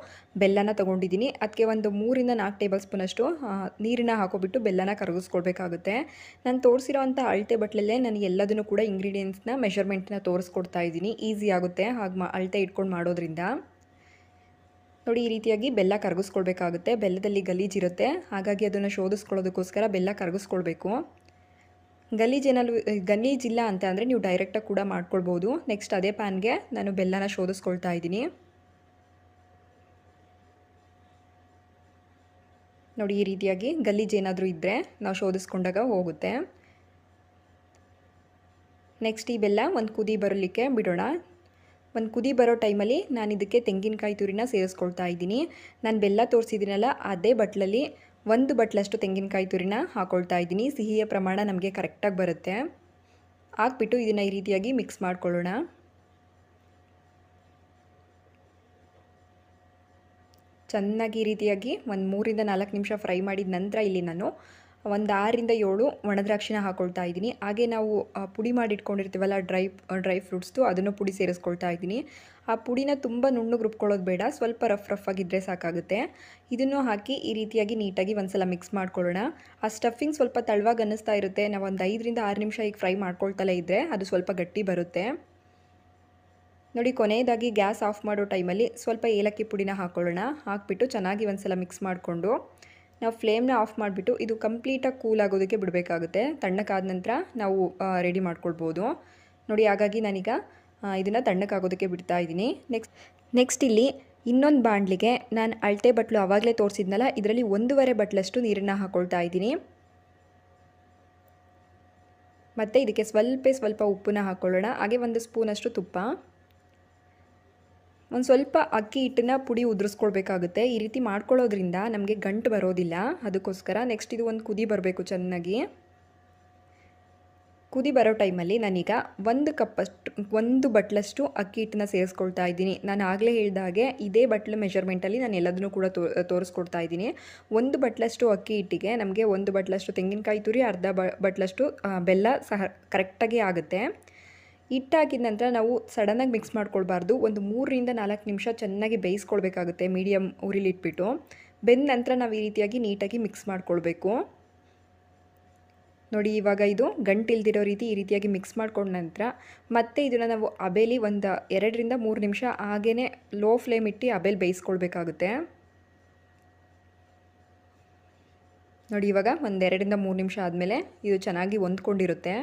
ಬೆಲ್ಲನ ತೊಗೊಂಡಿದ್ದೀನಿ. ಅದಕ್ಕೆ ಒಂದು ಮೂರಿಂದ ನಾಲ್ಕು ಟೇಬಲ್ ಸ್ಪೂನಷ್ಟು ನೀರಿನ ನೀರನ್ನ ಹಾಕೋಬಿಟ್ಟು ಬೆಲ್ಲನ ಕರಗಿಸ್ಕೊಳ್ಬೇಕಾಗುತ್ತೆ. ನಾನು ತೋರಿಸಿರೋ ಅಂಥ ಅಳತೆ ಬಟ್ಲಲ್ಲೇ ನಾನು ಎಲ್ಲದನ್ನು ಕೂಡ ಇಂಗ್ರೀಡಿಯೆಂಟ್ಸ್ನ ಮೆಷರ್ಮೆಂಟ್ನ ತೋರಿಸ್ಕೊಡ್ತಾ ಇದ್ದೀನಿ. ಈಸಿ ಆಗುತ್ತೆ. ಹಾಗೆ ಮಾ ಅಳತೆ ಇಟ್ಕೊಂಡು ಮಾಡೋದ್ರಿಂದ. ನೋಡಿ, ಈ ರೀತಿಯಾಗಿ ಬೆಲ್ಲ ಕರಗಿಸ್ಕೊಳ್ಬೇಕಾಗುತ್ತೆ. ಬೆಲ್ಲದಲ್ಲಿ ಗಲೀಜಿರುತ್ತೆ ಹಾಗಾಗಿ ಅದನ್ನು ಶೋಧಿಸ್ಕೊಳ್ಳೋದಕ್ಕೋಸ್ಕರ ಬೆಲ್ಲ ಕರಗಿಸ್ಕೊಳ್ಬೇಕು. ಗಲೀಜೇನಲ್ಲೂ ಗಲೀಜಿಲ್ಲ ಅಂತ ಅಂದರೆ ನೀವು ಡೈರೆಕ್ಟಾಗಿ ಕೂಡ ಮಾಡ್ಕೊಳ್ಬೋದು. ನೆಕ್ಸ್ಟ್ ಅದೇ ಪ್ಯಾನ್ಗೆ ನಾನು ಬೆಲ್ಲನ ಶೋಧಿಸ್ಕೊಳ್ತಾ ಇದ್ದೀನಿ. ನೋಡಿ, ಈ ರೀತಿಯಾಗಿ ಗಲ್ಲಿಜ್ ಏನಾದರೂ ಇದ್ದರೆ ನಾವು ಶೋಧಿಸ್ಕೊಂಡಾಗ ಹೋಗುತ್ತೆ. ನೆಕ್ಸ್ಟ್ ಈ ಬೆಲ್ಲ ಒಂದು ಕುದಿ ಬರಲಿಕ್ಕೆ ಬಿಡೋಣ. ಒಂದು ಕುದಿ ಬರೋ ಟೈಮಲ್ಲಿ ನಾನು ಇದಕ್ಕೆ ತೆಂಗಿನಕಾಯಿ ತುರಿನ ಸೇರಿಸ್ಕೊಳ್ತಾ ಇದ್ದೀನಿ. ನಾನು ಬೆಲ್ಲ ತೋರಿಸಿದ್ದೀನಲ್ಲ, ಅದೇ ಬಟ್ಲಲ್ಲಿ ಒಂದು ಬಟ್ಲಷ್ಟು ತೆಂಗಿನಕಾಯಿ ತುರಿನ ಹಾಕ್ಕೊಳ್ತಾ ಇದ್ದೀನಿ. ಸಿಹಿಯ ಪ್ರಮಾಣ ನಮಗೆ ಕರೆಕ್ಟಾಗಿ ಬರುತ್ತೆ. ಹಾಕ್ಬಿಟ್ಟು ಇದನ್ನು ಈ ರೀತಿಯಾಗಿ ಮಿಕ್ಸ್ ಮಾಡ್ಕೊಳ್ಳೋಣ. ಚೆನ್ನಾಗಿ ಈ ರೀತಿಯಾಗಿ ಒಂದು ಮೂರಿಂದ ನಾಲ್ಕು ನಿಮಿಷ ಫ್ರೈ ಮಾಡಿದ ನಂತರ ಇಲ್ಲಿ ನಾನು ಒಂದು ಆರರಿಂದ ಏಳು ಒಣದ್ರಾಕ್ಷಿನ ಹಾಕ್ಕೊಳ್ತಾ ಇದ್ದೀನಿ. ಹಾಗೆ ನಾವು ಪುಡಿ ಮಾಡಿ ಇಟ್ಕೊಂಡಿರ್ತೀವಲ್ಲ ಡ್ರೈ ಡ್ರೈ ಫ್ರೂಟ್ಸ್ದು, ಅದನ್ನು ಪುಡಿ ಸೇರಿಸ್ಕೊಳ್ತಾ ಇದ್ದೀನಿ. ಆ ಪುಡಿನ ತುಂಬ ನುಣ್ಣಗೆ ರುಬ್ಕೊಳ್ಳೋದು ಬೇಡ, ಸ್ವಲ್ಪ ರಫ್ ರಫ್ ಆಗಿದ್ದರೆ ಸಾಕಾಗುತ್ತೆ. ಇದನ್ನು ಹಾಕಿ ಈ ರೀತಿಯಾಗಿ ನೀಟಾಗಿ ಒಂದ್ಸಲ ಮಿಕ್ಸ್ ಮಾಡ್ಕೊಳ್ಳೋಣ. ಆ ಸ್ಟಫಿಂಗ್ ಸ್ವಲ್ಪ ತಳವಾಗಿ ಅನ್ನಿಸ್ತಾ ಇರುತ್ತೆ. ನಾವು ಒಂದು ಐದರಿಂದ ಆರು ನಿಮಿಷ ಈಗ ಫ್ರೈ ಮಾಡ್ಕೊಳ್ತಲೇ ಇದ್ದರೆ ಅದು ಸ್ವಲ್ಪ ಗಟ್ಟಿ ಬರುತ್ತೆ. ನೋಡಿ, ಕೊನೆಯದಾಗಿ ಗ್ಯಾಸ್ ಆಫ್ ಮಾಡೋ ಟೈಮಲ್ಲಿ ಸ್ವಲ್ಪ ಏಲಕ್ಕಿ ಪುಡಿನ ಹಾಕ್ಕೊಳ್ಳೋಣ ಹಾಕ್ಬಿಟ್ಟು ಚೆನ್ನಾಗಿ ಒಂದ್ಸಲ ಮಿಕ್ಸ್ ಮಾಡಿಕೊಂಡು. ನಾವು ಫ್ಲೇಮ್ನ ಆಫ್ ಮಾಡಿಬಿಟ್ಟು ಇದು ಕಂಪ್ಲೀಟಾಗಿ ಕೂಲ್ ಆಗೋದಕ್ಕೆ ಬಿಡಬೇಕಾಗುತ್ತೆ. ತಣ್ಣಕ್ಕಾದ ನಂತರ ನಾವು ರೆಡಿ ಮಾಡ್ಕೊಳ್ಬೋದು. ನೋಡಿ, ಹಾಗಾಗಿ ನಾನೀಗ ಇದನ್ನು ತಣ್ಣಕ್ಕಾಗೋದಕ್ಕೆ ಬಿಡ್ತಾ ಇದ್ದೀನಿ. ನೆಕ್ಸ್ಟ್ ನೆಕ್ಸ್ಟ್ ಇಲ್ಲಿ ಇನ್ನೊಂದು ಬಾಣಲಿಗೆ ನಾನು ಅಳತೆ ಬಟ್ಲು ಆವಾಗಲೇ ತೋರಿಸಿದ್ನಲ್ಲ, ಇದರಲ್ಲಿ ಒಂದೂವರೆ ಬಟ್ಲಷ್ಟು ನೀರನ್ನು ಹಾಕ್ಕೊಳ್ತಾ ಇದ್ದೀನಿ. ಮತ್ತು ಇದಕ್ಕೆ ಸ್ವಲ್ಪ ಸ್ವಲ್ಪ ಉಪ್ಪನ್ನ ಹಾಕ್ಕೊಳ್ಳೋಣ ಹಾಗೆ ಒಂದು ಸ್ಪೂನಷ್ಟು ತುಪ್ಪ. ಒಂದು ಸ್ವಲ್ಪ ಅಕ್ಕಿ ಹಿಟ್ಟನ್ನ ಪುಡಿ ಉದುರಿಸ್ಕೊಳ್ಬೇಕಾಗುತ್ತೆ ಈ ರೀತಿ ಮಾಡ್ಕೊಳ್ಳೋದ್ರಿಂದ ನಮಗೆ ಗಂಟು ಬರೋದಿಲ್ಲ. ಅದಕ್ಕೋಸ್ಕರ ನೆಕ್ಸ್ಟ್ ಇದು ಒಂದು ಕುದಿ ಬರಬೇಕು ಚೆನ್ನಾಗಿ. ಕುದಿ ಬರೋ ಟೈಮಲ್ಲಿ ನಾನೀಗ ಒಂದು ಕಪ್ಪಷ್ಟು, ಒಂದು ಬಟ್ಲಷ್ಟು ಅಕ್ಕಿ ಹಿಟ್ಟನ್ನ ಸೇರಿಸ್ಕೊಳ್ತಾ ಇದ್ದೀನಿ. ನಾನು ಆಗಲೇ ಹೇಳಿದಾಗೆ ಇದೇ ಬಟ್ಲು ಮೆಷರ್ಮೆಂಟಲ್ಲಿ ನಾನು ಎಲ್ಲದನ್ನೂ ಕೂಡ ತೋ, ತೋರಿಸ್ಕೊಡ್ತಾ ಇದ್ದೀನಿ. ಒಂದು ಬಟ್ಲಷ್ಟು ಅಕ್ಕಿ ಹಿಟ್ಟಿಗೆ ನಮಗೆ ಒಂದು ಬಟ್ಲಷ್ಟು ತೆಂಗಿನಕಾಯಿ ತುರಿ, ಅರ್ಧ ಬಟ್ಲಷ್ಟು ಬೆಲ್ಲ ಸಹ ಕರೆಕ್ಟಾಗಿ ಆಗುತ್ತೆ. ಹಿಟ್ಟು ಹಾಕಿದ ನಂತರ ನಾವು ಸಡನ್ನಾಗಿ ಮಿಕ್ಸ್ ಮಾಡ್ಕೊಳ್ಬಾರ್ದು. ಒಂದು ಮೂರರಿಂದ ನಾಲ್ಕು ನಿಮಿಷ ಚೆನ್ನಾಗಿ ಬೇಯಿಸ್ಕೊಳ್ಬೇಕಾಗುತ್ತೆ ಮೀಡಿಯಮ್ ಉರಿಲಿಟ್ಬಿಟ್ಟು ಬೆಂದ ನಂತರ ನಾವು ಈ ರೀತಿಯಾಗಿ ನೀಟಾಗಿ ಮಿಕ್ಸ್ ಮಾಡ್ಕೊಳ್ಬೇಕು. ನೋಡಿ, ಇವಾಗ ಇದು ಗಂಟಿಲ್ದಿರೋ ರೀತಿ ಈ ರೀತಿಯಾಗಿ ಮಿಕ್ಸ್ ಮಾಡ್ಕೊಂಡ ನಂತರ ಮತ್ತೆ ಇದನ್ನು ನಾವು ಅಬೇಲಿ ಒಂದು ಎರಡರಿಂದ ಮೂರು ನಿಮಿಷ ಹಾಗೇ ಲೋ ಫ್ಲೇಮ್ ಇಟ್ಟು ಅಬೇಲಿ ಬೇಯಿಸ್ಕೊಳ್ಬೇಕಾಗುತ್ತೆ. ನೋಡಿ, ಇವಾಗ ಒಂದೆರಡರಿಂದ ಮೂರು ನಿಮಿಷ ಆದಮೇಲೆ ಇದು ಚೆನ್ನಾಗಿ ಹೊಂದ್ಕೊಂಡಿರುತ್ತೆ.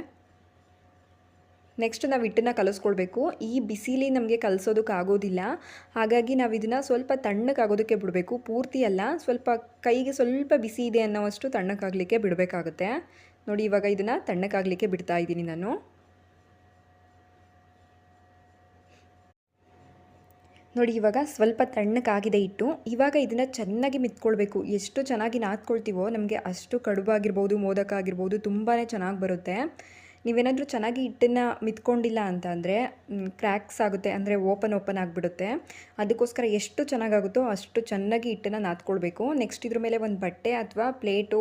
ನೆಕ್ಸ್ಟ್ ನಾವು ಹಿಟ್ಟನ್ನು ಕಲಿಸ್ಕೊಳ್ಬೇಕು. ಈ ಬಿಸಿಲಿ ನಮಗೆ ಕಲಿಸೋದಕ್ಕಾಗೋದಿಲ್ಲ ಹಾಗಾಗಿ ನಾವು ಇದನ್ನು ಸ್ವಲ್ಪ ತಣ್ಣಕ್ಕಾಗೋದಕ್ಕೆ ಬಿಡಬೇಕು. ಪೂರ್ತಿ ಅಲ್ಲ, ಸ್ವಲ್ಪ ಕೈಗೆ ಸ್ವಲ್ಪ ಬಿಸಿ ಇದೆ ಅನ್ನೋವಷ್ಟು ತಣ್ಣಕ್ಕಾಗಲಿಕ್ಕೆ ಬಿಡಬೇಕಾಗುತ್ತೆ. ನೋಡಿ, ಇವಾಗ ಇದನ್ನು ತಣ್ಣಕ್ಕಾಗಲಿಕ್ಕೆ ಬಿಡ್ತಾ ಇದ್ದೀನಿ ನಾನು. ನೋಡಿ, ಇವಾಗ ಸ್ವಲ್ಪ ತಣ್ಣಕ್ಕಾಗಿದೆ ಇಟ್ಟು ಇವಾಗ ಇದನ್ನು ಚೆನ್ನಾಗಿ ಮಿತ್ಕೊಳ್ಬೇಕು. ಎಷ್ಟು ಚೆನ್ನಾಗಿ ನಾದ್ಕೊಳ್ತೀವೋ ನಮಗೆ ಅಷ್ಟು ಕಡುಬಾಗಿರ್ಬೋದು, ಮೋದಕ ಆಗಿರ್ಬೋದು ತುಂಬಾ ಚೆನ್ನಾಗಿ ಬರುತ್ತೆ. ನೀವೇನಾದರೂ ಚೆನ್ನಾಗಿ ಹಿಟ್ಟನ್ನು ಮಿತ್ಕೊಂಡಿಲ್ಲ ಅಂತ ಅಂದರೆ ಕ್ರ್ಯಾಕ್ಸ್ ಆಗುತ್ತೆ, ಅಂದರೆ ಓಪನ್ ಓಪನ್ ಆಗಿಬಿಡುತ್ತೆ. ಅದಕ್ಕೋಸ್ಕರ ಎಷ್ಟು ಚೆನ್ನಾಗಾಗುತ್ತೋ ಅಷ್ಟು ಚೆನ್ನಾಗಿ ಹಿಟ್ಟನ್ನು ನಾದ್ಕೊಳ್ಬೇಕು. ನೆಕ್ಸ್ಟ್ ಇದ್ರ ಮೇಲೆ ಒಂದು ಬಟ್ಟೆ ಅಥವಾ ಪ್ಲೇಟು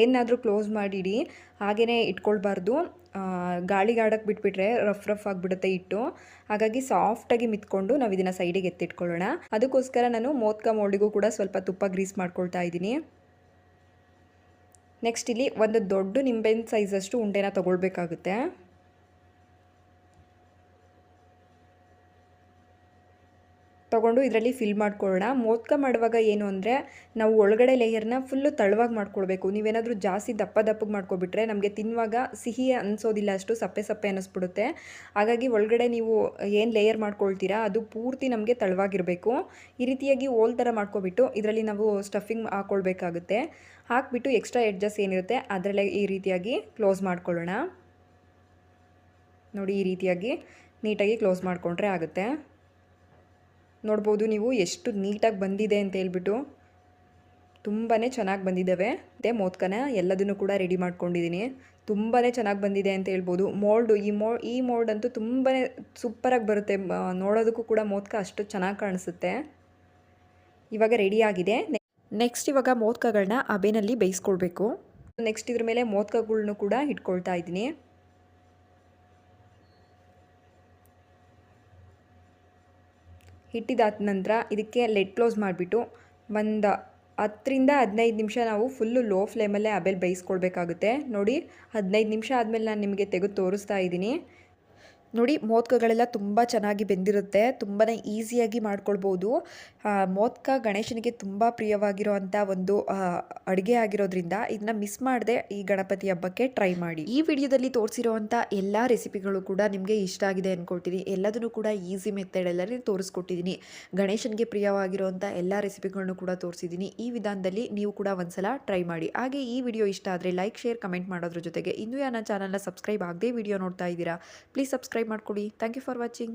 ಏನಾದರೂ ಕ್ಲೋಸ್ ಮಾಡಿಡಿ ಹಾಗೆಯೇ ಇಟ್ಕೊಳ್ಬಾರ್ದು. ಗಾಳಿಗಾಡಕ್ಕೆ ಬಿಟ್ಬಿಟ್ರೆ ರಫ್ ರಫ್ ಆಗಿಬಿಡುತ್ತೆ ಹಿಟ್ಟು. ಹಾಗಾಗಿ ಸಾಫ್ಟಾಗಿ ಮಿತ್ಕೊಂಡು ನಾವು ಇದನ್ನು ಸೈಡಿಗೆ ಎತ್ತಿಟ್ಕೊಳ್ಳೋಣ. ಅದಕ್ಕೋಸ್ಕರ ನಾನು ಮೋದ್ಕ ಮೋಲ್ಡಿಗೂ ಕೂಡ ಸ್ವಲ್ಪ ತುಪ್ಪ ಗ್ರೀಸ್ ಮಾಡ್ಕೊಳ್ತಾ ಇದ್ದೀನಿ. ನೆಕ್ಸ್ಟ್ ಇಲ್ಲಿ ಒಂದು ದೊಡ್ಡ ನಿಂಬೆಹಣ್ಣು ಸೈಜಷ್ಟು ಉಂಡೆನ ತಗೊಳ್ಬೇಕಾಗುತ್ತೆ. ತಗೊಂಡು ಇದರಲ್ಲಿ ಫಿಲ್ ಮಾಡ್ಕೊಳ್ಳೋಣ. ಮೋದಕ ಮಾಡುವಾಗ ಏನು ಅಂದರೆ, ನಾವು ಒಳಗಡೆ ಲೇಯರ್ನ ಫುಲ್ಲು ತಳವಾಗಿ ಮಾಡ್ಕೊಳ್ಬೇಕು. ನೀವೇನಾದರೂ ಜಾಸ್ತಿ ದಪ್ಪ ದಪ್ಪಗೆ ಮಾಡ್ಕೊಬಿಟ್ರೆ ನಮಗೆ ತಿನ್ನುವಾಗ ಸಿಹಿ ಅನಿಸೋದಿಲ್ಲ, ಅಷ್ಟು ಸಪ್ಪೆ ಸಪ್ಪೆ ಅನ್ನಿಸ್ಬಿಡುತ್ತೆ ಹಾಗಾಗಿ ಒಳಗಡೆ ನೀವು ಏನು ಲೇಯರ್ ಮಾಡ್ಕೊಳ್ತೀರಾ, ಅದು ಪೂರ್ತಿ ನಮಗೆ ತಳವಾಗಿರಬೇಕು. ಈ ರೀತಿಯಾಗಿ ಓಲ್ ಥರ ಮಾಡ್ಕೊಬಿಟ್ಟು ಇದರಲ್ಲಿ ನಾವು ಸ್ಟಫಿಂಗ್ ಹಾಕ್ಕೊಳ್ಬೇಕಾಗುತ್ತೆ ಹಾಕ್ಬಿಟ್ಟು ಎಕ್ಸ್ಟ್ರಾ ಎಡ್ಜಸ್ ಏನಿರುತ್ತೆ, ಅದರಲ್ಲೇ ಈ ರೀತಿಯಾಗಿ ಕ್ಲೋಸ್ ಮಾಡ್ಕೊಳ್ಳೋಣ. ನೋಡಿ ಈ ರೀತಿಯಾಗಿ ನೀಟಾಗಿ ಕ್ಲೋಸ್ ಮಾಡಿಕೊಂಡ್ರೆ ಆಗುತ್ತೆ. ನೋಡ್ಬೋದು ನೀವು ಎಷ್ಟು ನೀಟಾಗಿ ಬಂದಿದೆ ಅಂತ ಹೇಳ್ಬಿಟ್ಟು ತುಂಬಾ ಚೆನ್ನಾಗಿ ಬಂದಿದ್ದಾವೆ. ಮತ್ತು ಮೋದ್ಕನ ಎಲ್ಲದನ್ನು ಕೂಡ ರೆಡಿ ಮಾಡ್ಕೊಂಡಿದ್ದೀನಿ. ತುಂಬಾ ಚೆನ್ನಾಗಿ ಬಂದಿದೆ ಅಂತ ಹೇಳ್ಬೋದು. ಮೋಲ್ಡು ಈ ಮೋ ಈ ಮೋಲ್ಡ್ ಅಂತೂ ತುಂಬಾ ಸೂಪರಾಗಿ ಬರುತ್ತೆ. ನೋಡೋದಕ್ಕೂ ಕೂಡ ಮೋದ್ಕ ಅಷ್ಟು ಚೆನ್ನಾಗಿ ಕಾಣಿಸುತ್ತೆ. ಇವಾಗ ರೆಡಿ ಆಗಿದೆ. ನೆಕ್ಸ್ಟ್ ಇವಾಗ ಮೋದ್ಕಗಳನ್ನ ಅಬೆನಲ್ಲಿ ಬೇಯಿಸ್ಕೊಳ್ಬೇಕು ನೆಕ್ಸ್ಟ್ ಇದ್ರ ಮೇಲೆ ಮೋದ್ಕಗಳನ್ನೂ ಕೂಡ ಇಟ್ಕೊಳ್ತಾ ಇದ್ದೀನಿ. ಹಿಟ್ಟಿದಾದ ನಂತರ ಇದಕ್ಕೆ ಲೆಡ್ ಕ್ಲೋಸ್ ಮಾಡಿಬಿಟ್ಟು ಒಂದು ಹತ್ತರಿಂದ ಹದಿನೈದು ನಿಮಿಷ ನಾವು ಫುಲ್ಲು ಲೋ ಫ್ಲೇಮಲ್ಲೇ ಆಮೇಲೆ ಬೇಯಿಸ್ಕೊಳ್ಬೇಕಾಗುತ್ತೆ. ನೋಡಿ, ಹದಿನೈದು ನಿಮಿಷ ಆದಮೇಲೆ ನಾನು ನಿಮಗೆ ತೆಗೆದು ತೋರಿಸ್ತಾ ಇದ್ದೀನಿ. ನೋಡಿ ಮೋದಕಗಳೆಲ್ಲ ತುಂಬ ಚೆನ್ನಾಗಿ ಬೆಂದಿರುತ್ತೆ. ತುಂಬಾ ಈಸಿಯಾಗಿ ಮಾಡ್ಕೊಳ್ಬೋದು. ಮೋದಕ ಗಣೇಶನಿಗೆ ತುಂಬ ಪ್ರಿಯವಾಗಿರುವಂಥ ಒಂದು ಅಡುಗೆ ಆಗಿರೋದ್ರಿಂದ ಇದನ್ನ ಮಿಸ್ ಮಾಡದೆ ಈ ಗಣಪತಿ ಹಬ್ಬಕ್ಕೆ ಟ್ರೈ ಮಾಡಿ. ಈ ವಿಡಿಯೋದಲ್ಲಿ ತೋರಿಸಿರುವಂಥ ಎಲ್ಲ ರೆಸಿಪಿಗಳು ಕೂಡ ನಿಮಗೆ ಇಷ್ಟ ಆಗಿದೆ ಅಂದ್ಕೊಳ್ತೀನಿ ಎಲ್ಲದನ್ನು ಕೂಡ ಈಸಿ ಮೆಥಡಲ್ಲೇ ತೋರಿಸ್ಕೊಟ್ಟಿದ್ದೀನಿ ಗಣೇಶನಿಗೆ ಪ್ರಿಯವಾಗಿರುವಂಥ ಎಲ್ಲ ರೆಸಿಪಿಗಳನ್ನು ಕೂಡ ತೋರಿಸಿದ್ದೀನಿ ಈ ವಿಧಾನದಲ್ಲಿ ನೀವು ಕೂಡ ಒಂದ್ಸಲ ಟ್ರೈ ಮಾಡಿ. ಹಾಗೆ ಈ ವಿಡಿಯೋ ಇಷ್ಟ ಆದರೆ ಲೈಕ್ ಶೇರ್ ಕಮೆಂಟ್ ಮಾಡೋದ್ರ ಜೊತೆಗೆ. ಇನ್ನೂ ನನ್ನ ಚಾನಲ್ನ ಸಬ್ಸ್ಕ್ರೈಬ್ ಆಗದೆ ವಿಡಿಯೋ ನೋಡ್ತಾ ಇದ್ದೀರಾ ಪ್ಲೀಸ್ ಸಬ್ಸ್ಕ್ರೈಬ್ ಮಾಡ್ಕೊಳ್ಳಿ ಥ್ಯಾಂಕ್ ಯು ಫಾರ್ ವಾಚಿಂಗ್